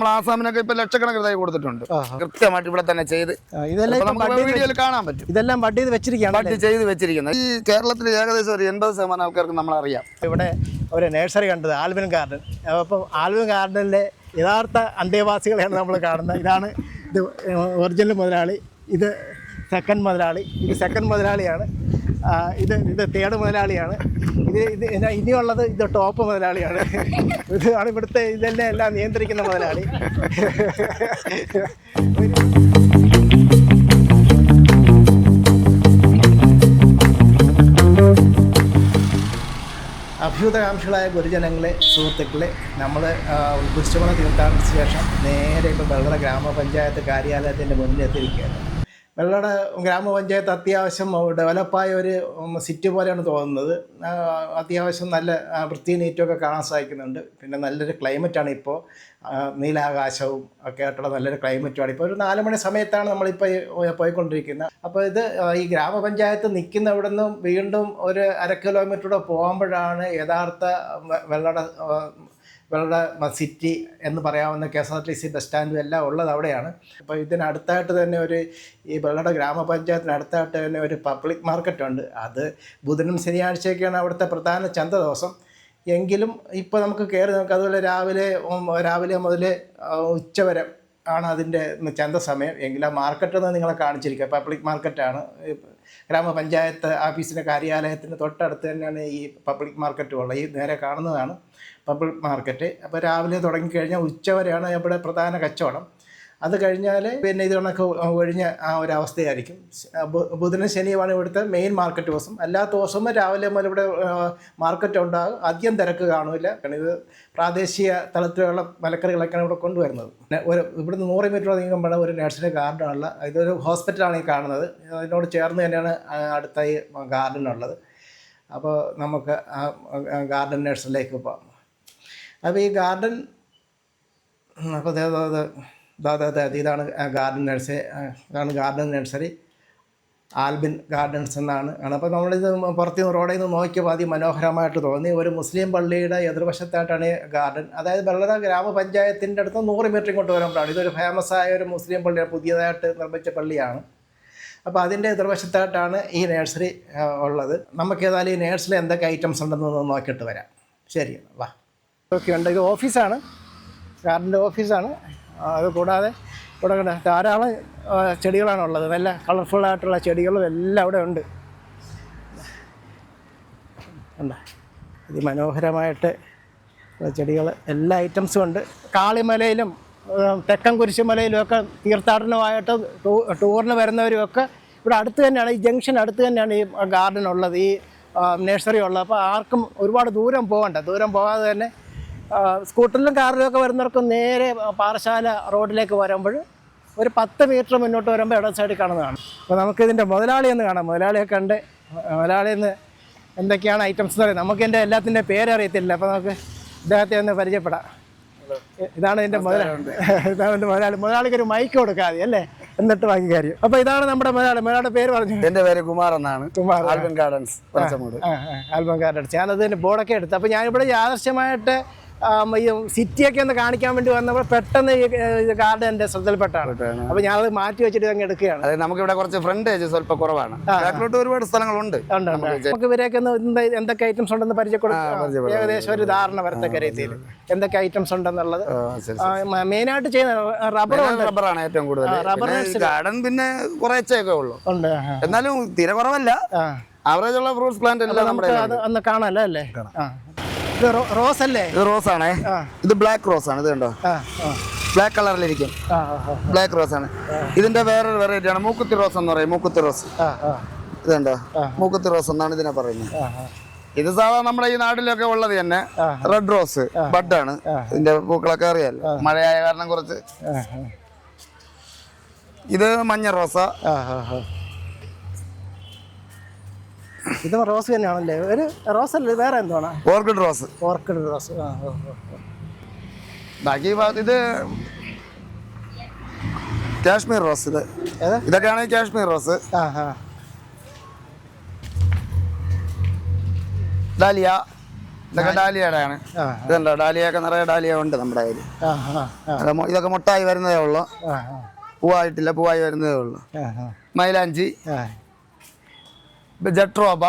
നമ്മൾ ആസാമിനൊക്കെ ഇപ്പൊ ലക്ഷക്കണക്കിന് തൈ കൊടുത്തിട്ടുണ്ട്. കൃത്യമായിട്ട് ഇവിടെ തന്നെ ചെയ്ത്. വീഡിയോയിൽ കാണാൻ പറ്റും. ഇതെല്ലാം ബഡ് ചെയ്ത് വെച്ചിരിക്കുകയാണ് ബഡ് ചെയ്ത് വെച്ചിരിക്കുന്നത്. ഈ കേരളത്തിൽ ഏകദേശം ഒരു എൺപത് ശതമാനം ആൾക്കാർക്ക് നമ്മൾ അറിയാം ഇവിടെ ഒരു നേഴ്സറി കണ്ടത് ആൽബിൻ ഗാർഡൻ. അപ്പം ആൽബിൻ ഗാർഡനിലെ യഥാർത്ഥ അന്തേവാസികളെയാണ് നമ്മൾ കാണുന്നത്. ഇതാണ് ഇത് ഒറിജിനൽ മുതലാളി ഇത് സെക്കൻഡ് മുതലാളി ഇത് സെക്കൻഡ് മുതലാളിയാണ്. ഇത് ഇത് തേട് മുതലാളിയാണ്. ഇത് ഇത് ഇനി- ഇനിയുള്ളത് ഇത് ടോപ്പ് മുതലാളിയാണ്. ഇതാണ് ഇവിടുത്തെ ഇതെല്ലാം എല്ലാം നിയന്ത്രിക്കുന്ന മുതലാളി. അഭ്യുതകാംക്ഷികളായ ഗുരുജനങ്ങളെ സുഹൃത്തുക്കളെ നമ്മൾ കുരിശുമണ തീർത്ഥാടനത്തിന് ശേഷം നേരെ ഇപ്പോൾ വെള്ളട ഗ്രാമപഞ്ചായത്ത് കാര്യാലയത്തിന്റെ മുന്നിൽ എത്തിയിരിക്കുകയാണ് വെള്ളട ഗ്രാമപഞ്ചായത്ത് അത്യാവശ്യം ഡെവലപ്പായ ഒരു സിറ്റി പോലെയാണ് തോന്നുന്നത്. അത്യാവശ്യം നല്ല വൃത്തി നീറ്റുമൊക്കെ കാണാൻ സാധിക്കുന്നുണ്ട്. പിന്നെ നല്ലൊരു ക്ലൈമറ്റാണ് ഇപ്പോൾ നീലാകാശവും ഒക്കെ ആയിട്ടുള്ള നല്ലൊരു ക്ലൈമറ്റുമാണ് ഇപ്പോൾ ഒരു നാല് മണി സമയത്താണ് നമ്മളിപ്പോൾ പോയിക്കൊണ്ടിരിക്കുന്നത്. അപ്പോൾ ഇത് ഈ ഗ്രാമപഞ്ചായത്ത് നിൽക്കുന്ന ഇവിടെ നിന്നും വീണ്ടും ഒരു അര കിലോമീറ്ററൂടെ പോകുമ്പോഴാണ് യഥാർത്ഥ വെ- ആ, സിറ്റി എന്ന് പറയാവുന്ന K S R T C bus സ്റ്റാൻഡും എല്ലാം ഉള്ളത് അവിടെയാണ്. അപ്പോൾ ഇതിനടുത്തായിട്ട് തന്നെ ഒരു ഈ വെള്ളയുടെ ഗ്രാമപഞ്ചായത്തിനടുത്തായിട്ട് തന്നെ ഒരു പബ്ലിക് മാർക്കറ്റ് ഉണ്ട് അത് ബുധനും ശനിയാഴ്ചയൊക്കെയാണ് അവിടുത്തെ പ്രധാന ചന്ത ദിവസം എങ്കിലും ഇപ്പോൾ നമുക്ക് കയറി നമുക്ക് അതുപോലെ രാവിലെ രാവിലെ മുതൽ ഉച്ചവരെ ആണ് അതിന്റെ ചന്ത സമയം എങ്കിലും ആ മാർക്കറ്റ് എന്ന് നിങ്ങളെ കാണിച്ചിരിക്കുക. പബ്ലിക് മാർക്കറ്റാണ്. ഗ്രാമപഞ്ചായത്ത് ഓഫീസിന്റെ കാര്യാലയത്തിന് തൊട്ടടുത്ത് തന്നെയാണ് ഈ പബ്ലിക് മാർക്കറ്റ് ഉള്ളത്. ഈ നേരെ കാണുന്നതാണ്. Public market. അപ്പോൾ രാവിലെ തുടങ്ങിക്കഴിഞ്ഞാൽ ഉച്ച വരെയാണ് ഇവിടെ പ്രധാന കച്ചവടം. അത് കഴിഞ്ഞാൽ പിന്നെ ഇത് കണക്ക് ഒഴിഞ്ഞ ആ ഒരു അവസ്ഥയായിരിക്കും. ബുധനും ശനിയുമാണ് ഇവിടുത്തെ മെയിൻ മാർക്കറ്റ് ദിവസം. അല്ലാത്ത ദിവസവും രാവിലെ മുതൽ ഇവിടെ മാർക്കറ്റ് ഉണ്ടാകും. അധികം തിരക്ക് കാണില്ല കാരണം ഇത് പ്രാദേശിക തലത്തിലുള്ള മലക്കറികളൊക്കെയാണ് ഇവിടെ കൊണ്ടുവരുന്നത്. ഒരു ഇവിടുന്ന് നൂറ് മീറ്റർ നീങ്ങുമ്പോൾ ഒരു നഴ്സറി ഗാർഡനുള്ള ഇതൊരു ഹോസ്പിറ്റലാണ് ഈ കാണുന്നത്. അതിനോട് ചേർന്ന് തന്നെയാണ് അടുത്ത ഈ ഗാർഡൻ ഉള്ളത്. അപ്പോൾ നമുക്ക് ആ ഗാർഡൻ നഴ്സറിയിലേക്ക് പോകാം. അപ്പോൾ ഈ ഗാർഡൻ അപ്പോൾ അതായത് അതെ അതെ അതെ അതെ ഇതാണ് ഗാർഡൻ നഴ്സറി ഇതാണ് ഗാർഡൻ നഴ്സറി. ആൽബിൻ ഗാർഡൻസ് എന്നാണ്. ആണ്. അപ്പോൾ നമ്മളിത് പുറത്ത് റോഡിൽ നിന്ന് നോക്കിയപ്പോൾ അതിമനോഹരമായിട്ട് തോന്നി. ഒരു മുസ്ലിം പള്ളിയുടെ എതിർവശത്തായിട്ടാണ് ഈ ഗാർഡൻ. അതായത് വെള്ളറ ഗ്രാമപഞ്ചായത്തിന്റെ അടുത്ത് നൂറ് മീറ്റർ ഇങ്ങോട്ട് വരുമ്പോഴാണ്. ഇതൊരു ഫേമസ് ആയ ഒരു മുസ്ലിം പള്ളി പുതിയതായിട്ട് നിർമ്മിച്ച പള്ളിയാണ്. അപ്പോൾ അതിന്റെ എതിർവശത്തായിട്ടാണ് ഈ നേഴ്സറി ഉള്ളത്. നമുക്ക് ഏതായാലും ഈ നേഴ്സറിൽ എന്തൊക്കെ ഐറ്റംസ് ഉണ്ടെന്ന് നോക്കിയിട്ട് വരാം. ശരി വാ. ഓക്കെ ഉണ്ട്. ഇത് ഓഫീസാണ്. ഗാർഡന്റെ ഓഫീസാണ്. അത് കൂടാതെ ഇവിടെ കണ്ട ധാരാളം ചെടികളാണ് ഉള്ളത്. നല്ല കളർഫുള്ളായിട്ടുള്ള ചെടികളും എല്ലാം അവിടെ ഉണ്ട്. ഉണ്ട് അതിമനോഹരമായിട്ട് ചെടികൾ. എല്ലാ ഐറ്റംസും ഉണ്ട്. കാളിമലയിലും തെക്കൻ കുരിശുമലയിലുമൊക്കെ തീർത്ഥാടനമായിട്ട് ടൂ- ടൂറിന് വരുന്നവരുമൊക്കെ ഇവിടെ അടുത്ത് തന്നെയാണ്. ഈ ജംഗ്ഷൻ അടുത്ത് തന്നെയാണ് ഈ ഗാർഡൻ ഉള്ളത്. ഈ നഴ്സറി ഉള്ളത്. അപ്പോൾ ആർക്കും ഒരുപാട് ദൂരം പോകണ്ട. ദൂരം പോകാതെ തന്നെ സ്കൂട്ടറിലും കാറിലും ഒക്കെ വരുന്നവർക്ക് നേരെ പാറശാല റോഡിലേക്ക് വരുമ്പോൾ ഒരു പത്ത് മീറ്റർ മുന്നോട്ട് വരുമ്പോൾ ഇടം സൈഡിൽ കാണുന്നതാണ്. അപ്പോൾ നമുക്കിതിന്റെ മുതലാളി എന്ന് കാണാം. മുതലാളിയെ കണ്ട് മുതലാളി എന്ന് എന്തൊക്കെയാണ് ഐറ്റംസ് എന്ന് പറയുന്നത് നമുക്ക് എന്റെ എല്ലാത്തിന്റെ പേരറിയത്തില്ല അപ്പോൾ നമുക്ക് ഇദ്ദേഹത്തെ ഒന്ന് പരിചയപ്പെടാം. ഇതാണ് ഇതിന്റെ മുതലാളി ഇതാണ് എന്റെ മുതലാളി. മുതലാളിക്ക് ഒരു മൈക്ക് കൊടുക്കാതെ അല്ലേ? എന്നിട്ട് ബാക്കി കാര്യം. അപ്പൊ ഇതാണ് നമ്മുടെ മുതലാളി. മുതലാളിയുടെ പേര് പറഞ്ഞു. എന്റെ പേര് കുമാർ എന്നാണ്. Album gardens album gardens. ഞാനത് ബോർഡൊക്കെ എടുത്തു. അപ്പൊ ഞാനിവിടെ യാദർശ്യമായിട്ട് ആം, ഈ സിറ്റിയൊക്കെ ഒന്ന് കാണിക്കാൻ വേണ്ടി വന്നപ്പോൾ പെട്ടെന്ന് ഈ കാർഡ് എന്റെ ശ്രദ്ധയിൽപ്പെട്ടാണ്. അപ്പോൾ ഞാനത് മാറ്റി വെച്ചിട്ട് അങ്ങ് എടുക്കുകയാണ്. അതായത് നമുക്ക് ഇവിടെ കുറച്ച് ഫ്രണ്ടേജ് സ്വല്പം കുറവാണ്. ബാക്കിലോട്ട് ഒരുപാട് സ്ഥലങ്ങളുണ്ട്. നമുക്ക് ഇവരെയൊക്കെ ഒന്ന് എന്തൊക്കെ ഐറ്റംസ് ഉണ്ടെന്ന് പരിചയപ്പെടുത്താം പരിചയപ്പെടാം. ഏകദേശം ഒരു ധാരണ വരത്തക്ക രീതിയിൽ എന്തൊക്കെ ഐറ്റംസ് ഉണ്ടെന്നുള്ളത്. മെയിൻ ആയിട്ട് മെയിനായിട്ട് ചെയ്യുന്ന റബ്ബർ റബ്ബറാണ് ഏറ്റവും കൂടുതൽ റബ്ബർ ഗാർഡൻ പിന്നെ കുറച്ചൊക്കെ ഉള്ളൂ. ഉണ്ട് എന്നാലും തീരെ കുറവല്ല. ആവറേജ് ഉള്ള ഫ്രൂട്ട്സ് പ്ലാന്റ് എല്ലാം നമ്മുടെ അത് കാണാമല്ലോ അല്ലേ? റോസ് അല്ലേ ഇത് റോസ് ആണേ ഇത് ബ്ലാക്ക് റോസ് ആണ് ഇത് കണ്ടോ? ബ്ലാക്ക് കളറിലിരിക്കും. ബ്ലാക്ക് റോസ് ആണ് ഇതിന്റെ വേറൊരു വെറൈറ്റി ആണ്. മൂക്കുത്തി റോസ് എന്ന് പറയും. മൂക്കുത്തി റോസ്. ഇത് കണ്ടോ? മൂക്കുത്തി റോസ് എന്നാണ് ഇതിനെ പറയുന്നത്. ഇത് സാധാരണ നമ്മുടെ ഈ നാട്ടിലൊക്കെ ഉള്ളത് തന്നെ. റെഡ് റോസ് ബഡാണ് ഇതിന്റെ പൂക്കളൊക്കെ അറിയാലോ? മഴയായ കാരണം കുറച്ച്. ഇത് മഞ്ഞ റോസാ. ഇത് റോസ് തന്നെയാണല്ലേ? ഒരു റോസ് അല്ലേ വേറെ എന്താണ് ഓർക്കിഡ് റോസ്. Orchid rose. ആ. ബാക്കി ഇത് കാശ്മീർ റോസ് ഇത്. ഇതൊക്കെയാണ് കാശ്മീർ റോസ്. ഡാലിയ. ഇതൊക്കെ ഡാലിയയുടെയാണ്. ഇതുണ്ടോ? ഡാലിയൊക്കെ നിറയെ ഡാലിയ ഉണ്ട് നമ്മുടെ കയ്യിൽ ഇതൊക്കെ മുട്ടായി വരുന്നതേ ഉള്ളൂ. പൂവായിട്ടില്ല പൂവായി വരുന്നതേ ഉള്ളൂ. മൈലാഞ്ചി. ജട്രോബ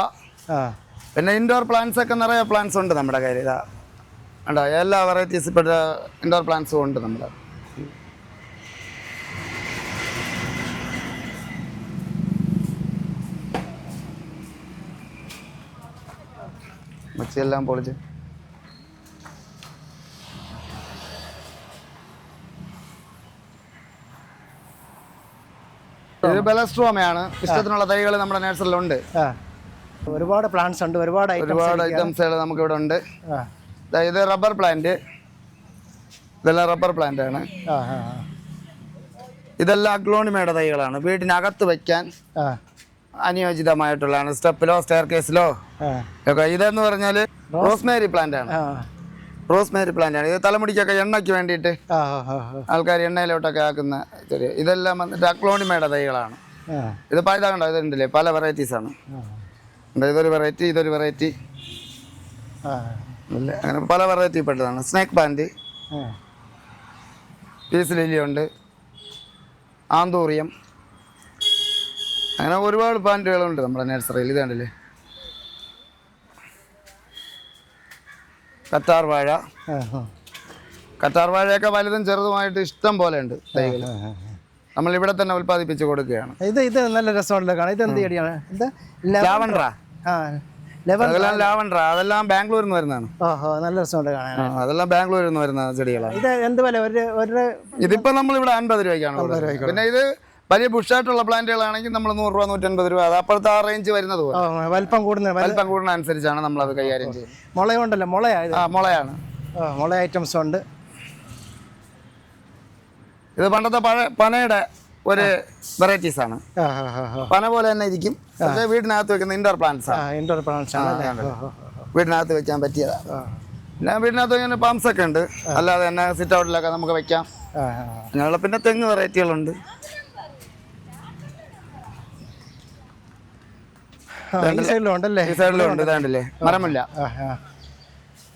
പിന്നെ ഇൻഡോർ പ്ലാന്റ്സ് ഒക്കെ നിറയെ പ്ലാന്റ്സ് ഉണ്ട് നമ്മുടെ കയ്യിൽ ഇതാ ഉണ്ടോ എല്ലാ വെറൈറ്റീസ് പെട്ട ഇൻഡോർ പ്ലാന്റ്സും ഉണ്ട് നമ്മുടെ. മച്ചിയെല്ലാം പൊളിച്ച്. ഇത് ബലസ്ട്രോമയാണ്. ഇഷ്ടത്തിനുള്ള തൈകൾ നമ്മുടെ നേഴ്സറിലുണ്ട് ഒരുപാട് പ്ലാന്റ്സ് ഉണ്ട് ഒരുപാട് ഒരുപാട് ഐറ്റംസ് നമുക്ക് ഇവിടെ ഉണ്ട്. ഇത് റബ്ബർ പ്ലാന്റ് ഇതെല്ലാം റബ്ബർ പ്ലാന്റ് ആണ്. ഇതെല്ലാം അഗ്ലോണിമയുടെ തൈകളാണ്. വീടിനകത്ത് വയ്ക്കാൻ ആ. അനുയോജിതമായിട്ടുള്ളതാണ് സ്റ്റെപ്പിലോ സ്റ്റെയർ കേസിലോ ഒക്കെ. ഇതെന്ന് പറഞ്ഞാൽ റോസ്മേരി പ്ലാന്റ് ആണ്. റോസ്മേരി പ്ലാന്റ് ആണ്. ഇത് തലമുടിക്കൊക്കെ എണ്ണയ്ക്ക് വേണ്ടിയിട്ട് ആൾക്കാർ എണ്ണയിലോട്ടൊക്കെ ആക്കുന്ന ചെറിയ ഇതെല്ലാം വന്നിട്ട് അക്ലോണിമയുടെ തൈകളാണ്. ഇത് പ- ഇതാ കണ്ടോ ഇതുണ്ടല്ലേ പല വെറൈറ്റീസ് ആണ്. ഇതൊരു വെറൈറ്റി ഇതൊരു വെറൈറ്റി അങ്ങനെ പല വെറൈറ്റി പെട്ടതാണ്. സ്നേക്ക് പ്ലാന്റ് ആ. പീസ് ലില്ലിയുണ്ട് ആന്തൂറിയം. അങ്ങനെ ഒരുപാട് പ്ലാന്റുകളുണ്ട് നമ്മുടെ നഴ്സറിയിൽ ഇത് കണ്ടില്ലേ? കറ്റാർ വാഴ. കറ്റാർ വാഴയൊക്കെ വലുതും ചെറുതുമായിട്ട് ഇഷ്ടം പോലെ ഉണ്ട് തൈകൾ. നമ്മൾ ഇവിടെ തന്നെ ഉൽപ്പാദിപ്പിച്ച് കൊടുക്കുകയാണ്. ഇത് ഇത് നല്ല രസമുണ്ടല്ലോ ഇത് എന്ത് ചെടിയാണ്? ഇത് ലാവൻഡ്ര അതെല്ലാം ലാവൻഡ്ര അതെല്ലാം ബാംഗ്ലൂരിൽ നിന്ന് വരുന്നതാണ്. ഓഹോ നല്ല രസമുണ്ട് കാണാൻ അതെല്ലാം ബാംഗ്ലൂരിൽ നിന്ന് വരുന്ന ചെടികളാണ്. ഇത് എന്ത് വില? ഒരു ഒരു ഇതിപ്പോ നമ്മൾ ഇവിടെ അൻപത് രൂപയ്ക്കാണ് പിന്നെ ഇത് വലിയ ബുഷായിട്ടുള്ള പ്ലാന്റുകളാണെങ്കിൽ നമ്മൾ നൂറ് രൂപ നൂറ്റൻപത് രൂപ. അത് അപ്പോഴത്തെ ആ റേഞ്ച് വരുന്നത് വലിപ്പം കൂടുന്ന വല- വലിപ്പം കൂടുന്ന അനുസരിച്ചാണ് നമ്മൾ അത് കൈകാര്യം ചെയ്യുന്നത്. മുളയുണ്ടല്ലോ മുളയാ ഇത്? ആ മുളയാണ്. മുള ഐറ്റംസ് ഉണ്ട്. ഇത് പണ്ടത്തെ പഴ പനയുടെ ഒരു വെറൈറ്റീസ് ആണ്. പന പോലെ തന്നെ ഇരിക്കും. പക്ഷേ വീടിനകത്ത് വെക്കുന്ന ഇൻഡോർ പ്ലാന്റ്സ് ആണ്. ഇൻഡോർ പ്ലാന്റ്സ് ആണ്. വീടിനകത്ത് വെക്കാൻ പറ്റിയതാണ്. പിന്നെ വീടിനകത്ത് ഇങ്ങനെ പാംസ് ഒക്കെ ഉണ്ട്. അല്ലാതെ തന്നെ സിറ്റ് ഔട്ടിലൊക്കെ നമുക്ക് വെക്കാം. അങ്ങനെയുള്ള പിന്നെ തെങ്ങ് വെറൈറ്റികളുണ്ട് ഈ സൈഡിലും ഉണ്ട് ഇതാണ്ടില്ലേ. മരമുല്ല.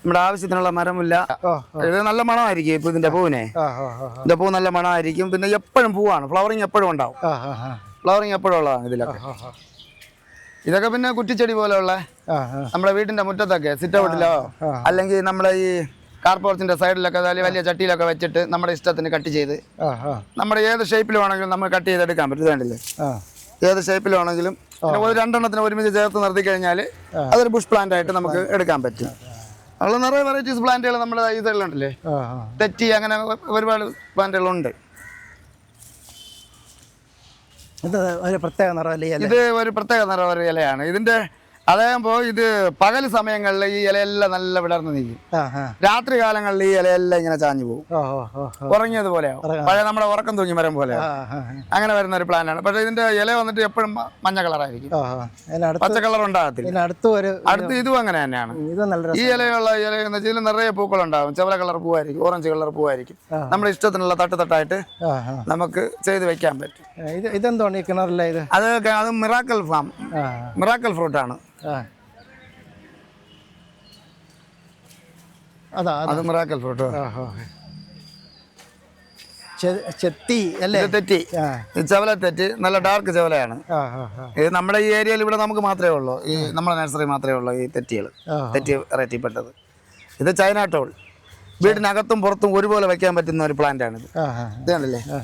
നമ്മുടെ ആവശ്യത്തിനുള്ള മരമില്ല. ഇത് നല്ല മണമായിരിക്കും ഇപ്പൊ ഇതിന്റെ പൂവിനെ. ഇതിന്റെ പൂ നല്ല മണമായിരിക്കും. പിന്നെ എപ്പോഴും പൂവാണ്. ഫ്ലവറിങ് എപ്പോഴും ഉണ്ടാവും. ഫ്ലവറിങ് എപ്പോഴും ഉള്ളതാണ് ഇതിലൊക്കെ. ഇതൊക്കെ പിന്നെ കുറ്റിച്ചെടി പോലെയുള്ള നമ്മുടെ വീടിന്റെ മുറ്റത്തൊക്കെ സിറ്റ് ഔട്ടിലോ അല്ലെങ്കിൽ നമ്മുടെ ഈ കാർപോർച്ചിന്റെ സൈഡിലൊക്കെ അതായത് വലിയ ചട്ടിയിലൊക്കെ വെച്ചിട്ട് നമ്മുടെ ഇഷ്ടത്തിന് കട്ട് ചെയ്ത് നമ്മുടെ ഏത് ഷേപ്പിൽ വേണമെങ്കിലും നമുക്ക് കട്ട് ചെയ്തെടുക്കാൻ പറ്റും. ഏത് ഷേപ്പിൽ വേണമെങ്കിലും ഒരു രണ്ടെണ്ണത്തിന് ഒരുമിച്ച് ചേർത്ത് നിർത്തി കഴിഞ്ഞാൽ അതൊരു ബുഷ് പ്ലാന്റ് ആയിട്ട് നമുക്ക് എടുക്കാൻ പറ്റും. അതുള്ള നിറയെ വെറൈറ്റീസ് പ്ലാന്റുകൾ നമ്മുടെ ആ തെറ്റി അങ്ങനെ ഒരുപാട് പ്ലാന്റുകളുണ്ട് ഇത് ഒരു പ്രത്യേക നിറമല്ലേ ഇത് ഒരു പ്രത്യേക നിറ ഒരു ഇലയാണ്. ഇതിന്റെ അതാകുമ്പോൾ ഇത് പകൽ സമയങ്ങളിൽ ഈ ഇലയെല്ലാം നല്ല വിടർന്ന് നിൽക്കും രാത്രി കാലങ്ങളിൽ ഈ ഇലയെല്ലാം ഇങ്ങനെ ചാഞ്ഞു പോകും. ഉറങ്ങിയത് പോലെയാവും പഴയ നമ്മുടെ ഉറക്കം തൂങ്ങി മരം പോലെ അങ്ങനെ വരുന്ന ഒരു പ്ലാനാണ് പക്ഷെ ഇതിന്റെ ഇല വന്നിട്ട് എപ്പോഴും മഞ്ഞ കളറായിരിക്കും പച്ച കളർ ഉണ്ടാകത്തില്ല. അടുത്ത് ഇതും അങ്ങനെ തന്നെയാണ്. ഈ ഇലയുള്ള ഇല എന്ന് വെച്ചാൽ നിറയെ പൂക്കൾ ഉണ്ടാകും. ചെവല കളർ പൂവായിരിക്കും ഓറഞ്ച് കളർ പൂവായിരിക്കും. നമ്മുടെ ഇഷ്ടത്തിനുള്ള തട്ട് തട്ടായിട്ട് നമുക്ക് ചെയ്ത് വെക്കാൻ പറ്റും. ഇത് ഇതെന്താണ് ഈ കിണറിലെ ഇത്? അത് അത് മിറാക്കൽ ഫാം. മിറാക്കൽ ഫ്രൂട്ടാണ്. അതാ അത്. Miracle fruit. ചെത്തി അല്ലേ? തെറ്റി. ചവല തെറ്റി. നല്ല ഡാർക്ക് ചവലയാണ്. ഇത് നമ്മുടെ ഈ ഏരിയയിൽ ഇവിടെ നമുക്ക് മാത്രമേ ഉള്ളൂ. ഈ നമ്മുടെ നഴ്സറി മാത്രമേ ഉള്ളൂ ഈ തെറ്റികൾ. തെറ്റി വെറൈറ്റിപ്പെട്ടത് ഇത് ചൈന ടോൾ. വീടിനകത്തും പുറത്തും ഒരുപോലെ വെക്കാൻ പറ്റുന്ന ഒരു പ്ലാന്റ് ഇത് ആ.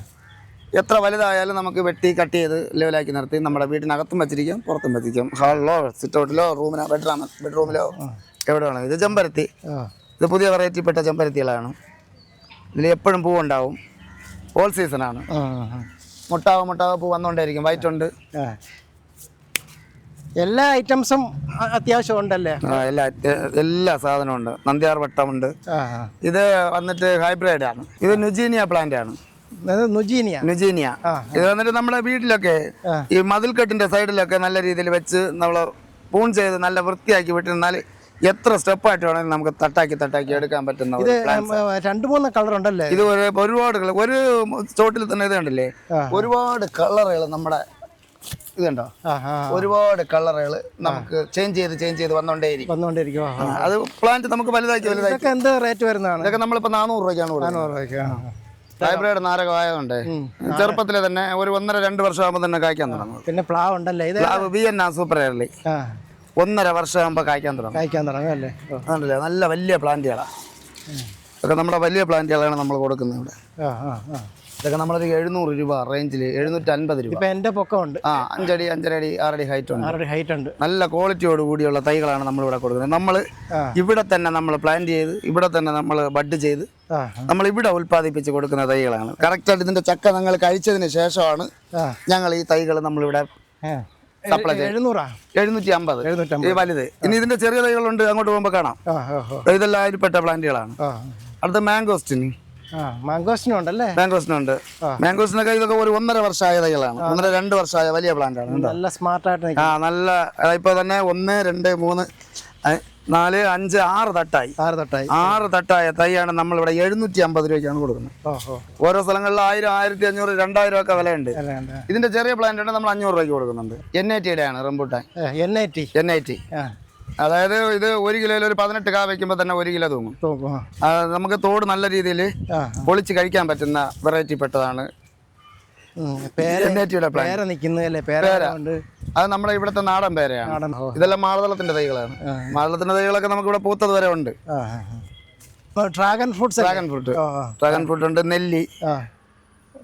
എത്ര വലുതായാലും നമുക്ക് വെട്ടി കട്ട് ചെയ്ത് ലെവലാക്കി നിർത്തി നമ്മുടെ വീട്ടിനകത്തും വെച്ചിരിക്കാം പുറത്തും വെച്ചിരിക്കാം. ഹാളിലോ സിറ്റ് ഔട്ടിലോ റൂമിനോ ബെഡ്റൂം ബെഡ്റൂമിലോ എവിടെ വേണം ഇത് ചെമ്പരത്തി. ഇത് പുതിയ വെറൈറ്റിപ്പെട്ട ചെമ്പരത്തികളാണ്. ഇതിൽ എപ്പോഴും പൂവുണ്ടാവും ഓൾ സീസണാണ് മുട്ടാവ മുട്ടാവ പൂ വന്നുകൊണ്ടേയിരിക്കും. വൈറ്റ് ഉണ്ട്. എല്ലാ ഐറ്റംസും അത്യാവശ്യം ഉണ്ടല്ലേ? എല്ലാ എല്ലാ സാധനവും ഉണ്ട്. നന്ദിയാർ വട്ടമുണ്ട്. ഇത് വന്നിട്ട് ഹൈബ്രിഡ് ആണ്. ഇത് നുജീനിയ പ്ലാന്റ് ആണ്. നുജീനിയ. നുജീനിയ. ആ. ഇത് വന്നിട്ട് നമ്മുടെ വീട്ടിലൊക്കെ. ഈ മതിൽക്കെട്ടിന്റെ സൈഡിലൊക്കെ നല്ല രീതിയിൽ വെച്ച് നമ്മൾ പൂൺ ചെയ്ത് നല്ല വൃത്തിയാക്കി വിട്ടിരുന്നാൽ എത്ര സ്റ്റെപ്പായിട്ട് വേണമെങ്കിലും നമുക്ക് തട്ടാക്കി തട്ടാക്കി എടുക്കാൻ പറ്റുന്ന ഇത് plant. രണ്ട് മൂന്ന് കളർ ഉണ്ടല്ലേ ഇത് ഒരു ഒരുപാട് കളർ ഒരു ചോട്ടിൽ തന്നെ ഇത് കണ്ടില്ലേ? ഒരുപാട് കളറുകൾ നമ്മുടെ ഇതുണ്ടോ? ഒരുപാട് കളറുകൾ നമുക്ക് ചേഞ്ച് ചെയ്ത് ചേഞ്ച് ചെയ്ത് വന്നോണ്ടേയിരിക്കും. ആ, ആ. അത് പ്ലാന്റ് നമുക്ക് വലുതാക്കി വലുതാക്കി. എന്താ റേറ്റ് വരുന്നതാണ്? ഇതൊക്കെ നമ്മളിപ്പോ നാനൂറ് രൂപയ്ക്കാണ് നാനൂറ് രൂപയ്ക്ക് ആ. ഹൈബ്രിഡ് നാരകമായതുകൊണ്ട് ചെറുപ്പത്തിലെ തന്നെ ഒരു ഒന്നര രണ്ട് വർഷം ആകുമ്പോ തന്നെ കായ്ക്കാൻ തുടങ്ങും. പിന്നെ പ്ലാവ് ഉണ്ടല്ലേ? ഇത് പ്ലാവ് ബി എൻ ആ സൂപ്പർ എയർലി ഒന്നര വർഷം ആകുമ്പോ കായ്ക്കാൻ തുടങ്ങും. കായ്ക്കാൻ തുടങ്ങും അല്ലേ ആണല്ലേ നല്ല വലിയ പ്ലാന്റുകളാണ് ഒക്കെ നമ്മുടെ വലിയ പ്ലാന്റുകളാണ് നമ്മൾ കൊടുക്കുന്നത് ഇവിടെ. ആ ആ ആ. ഇതൊക്കെ നമ്മളൊരു എഴുന്നൂറ് രൂപ റേഞ്ചിൽ എഴുന്നൂറ്റി അൻപത് രൂപ. ഇപ്പം എന്റെ പൊക്കമുണ്ട്. ആ അഞ്ചടി അഞ്ചര അടി ആറടി ഹൈറ്റ് ഉണ്ട്. ആറടി ഹൈറ്റ് ഉണ്ട്. നല്ല ക്വാളിറ്റിയോട് കൂടിയുള്ള തൈകളാണ് നമ്മൾ ഇവിടെ കൊടുക്കുന്നത് നമ്മൾ ഇവിടെ തന്നെ നമ്മൾ പ്ലാന്റ് ചെയ്ത് ഇവിടെ തന്നെ നമ്മൾ ബഡ് ചെയ്ത് നമ്മൾ ഇവിടെ ഉൽപ്പാദിപ്പിച്ച് കൊടുക്കുന്ന തൈകളാണ്. കറക്റ്റായിട്ട് ഇതിന്റെ ചക്ക നിങ്ങൾ കഴിച്ചതിന് ശേഷമാണ് ഞങ്ങൾ ഈ തൈകൾ നമ്മളിവിടെ. സപ്ലൈ എഴുന്നൂറ്റി അമ്പത് വലുത്. ഇനി ഇതിന്റെ ചെറിയ തൈകളുണ്ട് അങ്ങോട്ട് പോകുമ്പോൾ കാണാം. ഇതെല്ലാം അതിൽപ്പെട്ട പ്ലാന്റുകളാണ് അടുത്ത മാംഗോസ്റ്റിന് ഉണ്ടല്ലേ മാംഗോസ്റ്റിനുണ്ട് മാംഗോസ്റ്റിനൊക്കെ ഇതൊക്കെ ഒരു ഒന്നര വർഷമായ തൈകളാണ്. ഒന്നര രണ്ട് വർഷമായ വലിയ പ്ലാന്റാണ് ആണ് നല്ല സ്മാർട്ടായിട്ട് ആ നല്ല ഇപ്പൊ തന്നെ ഒന്ന് രണ്ട് മൂന്ന് നാല് അഞ്ച് ആറ് തട്ടായി. ആറ് തട്ടായി. ആറ് തട്ടായ തൈയാണ് നമ്മളിവിടെ എഴുന്നൂറ്റി അമ്പത് രൂപയ്ക്കാണ് കൊടുക്കുന്നത്. ഓരോ സ്ഥലങ്ങളിൽ ആയിരം ആയിരത്തി അഞ്ഞൂറ് രണ്ടായിരം ഒക്കെ വിലയുണ്ട്. ഇതിന്റെ ചെറിയ പ്ലാന്റ് ആണ് നമ്മൾ അഞ്ഞൂറ് രൂപയ്ക്ക് കൊടുക്കുന്നുണ്ട്. എൻ ഐ ടിയുടെ ആണ് rambutan. N I T N I T അതായത് ഇത് ഒരു കിലോയിൽ ഒരു പതിനെട്ട് കാ വെക്കുമ്പോൾ തന്നെ ഒരു കിലോ തൂങ്ങും. നമുക്ക് തോട് നല്ല രീതിയിൽ പൊളിച്ച് കഴിക്കാൻ പറ്റുന്ന വെറൈറ്റി പെട്ടതാണ്. അത് നമ്മുടെ ഇവിടുത്തെ നാടൻ പേരയാണ്. ഇതെല്ലാം മാളതളത്തിന്റെ തൈകളാണ്. മാളതളത്തിന്റെ തൈകളൊക്കെ നമുക്ക് ഇവിടെ പൂത്തത് വരെ ഉണ്ട്. Dragon fruit dragon fruit. Dragon fruit ഉണ്ട് നെല്ലി.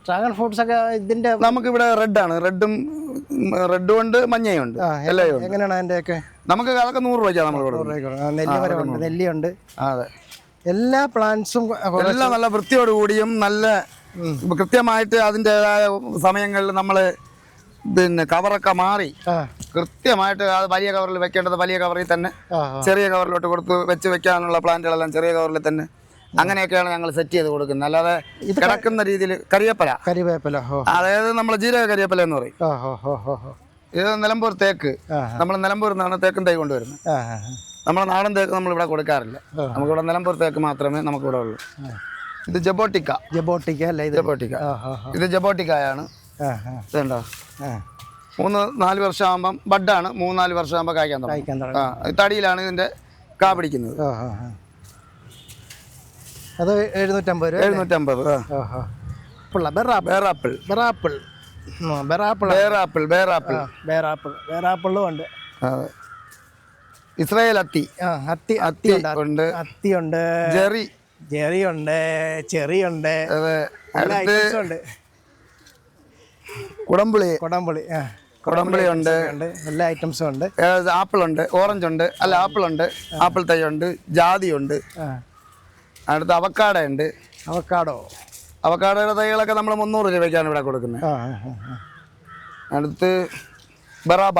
ഡ്രാഗൺ ഫ്രൂട്ട്സ് ഒക്കെ ഇതിന്റെ നമുക്ക് ഇവിടെ റെഡ് ആണ് റെഡും റെഡും ഉണ്ട് മഞ്ഞയും ഉണ്ട് എല്ലാം എങ്ങനെയാണ് അതിന്റെ ഒക്കെ നമുക്ക് അതൊക്കെ നൂറ് രൂപ നമ്മൾ കൊടുക്കുന്നത്. നെല്ലി മരമുണ്ട് നെല്ലിയുണ്ട്. അതെ. എല്ലാ പ്ലാന്റ്സും എല്ലാം നല്ല വൃത്തിയോട് കൂടിയും നല്ല കൃത്യമായിട്ട് അതിന്റെതായ സമയങ്ങളിൽ നമ്മൾ പിന്നെ കവറൊക്കെ മാറി കൃത്യമായിട്ട് അത് വലിയ കവറിൽ വെക്കേണ്ടത് വലിയ കവറിൽ തന്നെ ചെറിയ കവറിലോട്ട് കൊടുത്ത് വെച്ച് വെക്കാനുള്ള പ്ലാന്റുകളെല്ലാം ചെറിയ കവറിൽ തന്നെ അങ്ങനെയൊക്കെയാണ് ഞങ്ങൾ സെറ്റ് ചെയ്ത് കൊടുക്കുന്നത്. അല്ലാതെ കിടക്കുന്ന രീതിയിൽ കറിവേപ്പല കറിവേപ്പല അതായത് നമ്മൾ ജീരക എന്ന് പറയും. ഇത് നിലമ്പൂർ തേക്ക്. നമ്മൾ നിലമ്പൂരിൽ നിന്നാണ് തേക്കും തൈ കൊണ്ടുവരുന്നത്. നമ്മുടെ നാടൻ തേക്ക് നമ്മൾ ഇവിടെ കൊടുക്കാറില്ല. നമുക്കിവിടെ നിലമ്പൂർ തേക്ക് മാത്രമേ നമുക്കിവിടെ ഉള്ളൂ. ഇത് ജബോട്ടിക്ക. ജബോട്ടിക്ക അല്ലേ ഇത്? ജബോട്ടിക്ക. ഇത് ജബോട്ടിക്കായാണ്. ഇതുണ്ടോ മൂന്ന് നാല് വർഷമാകുമ്പം ബഡാണ്. മൂന്ന് നാല് വർഷമാകുമ്പോൾ കായ്ക്കാൻ തുടങ്ങും. തടിയിലാണ് ഇതിന്റെ കാ പിടിക്കുന്നത്. അത് എഴുന്നൂറ്റമ്പത് രൂപ എഴുന്നൂറ്റമ്പത് ആ. ആ ആ. പിള്ള ബെറാപ്പിൾ ബേറാപ്പിൾ ബെറാപ്പിൾ ബെറാപ്പിൾ ബേറാപ്പിൾ ബേറാപ്പിൾ ബേറാപ്പിളും ഉണ്ട്. ഇസ്രായേൽ അത്തി. അത്തി അത്തി ഉണ്ട്. ഉണ്ട്. ജെറി. ജെറി ഉണ്ട്. ചെറി അടുത്ത് ഉണ്ട്. കുടംപുളി. കുടംപുളി കുടംപുളി ഉണ്ട്. ഉണ്ട്. എല്ലാ ഐറ്റംസും ഉണ്ട്. ആപ്പിൾ ഉണ്ട്. ഓറഞ്ച് ഉണ്ട്. അല്ല ആപ്പിൾ ഉണ്ട്. ആപ്പിൾ തൈ ഉണ്ട്. ജാതി ഉണ്ട്. അടുത്ത് അവക്കാട ഉണ്ട്. അവക്കാടോ? അവക്കാടയുടെ തൈകളൊക്കെ നമ്മൾ മുന്നൂറ് രൂപയ്ക്കാണ് ഇവിടെ കൊടുക്കുന്നത്. അടുത്ത് ബറാബ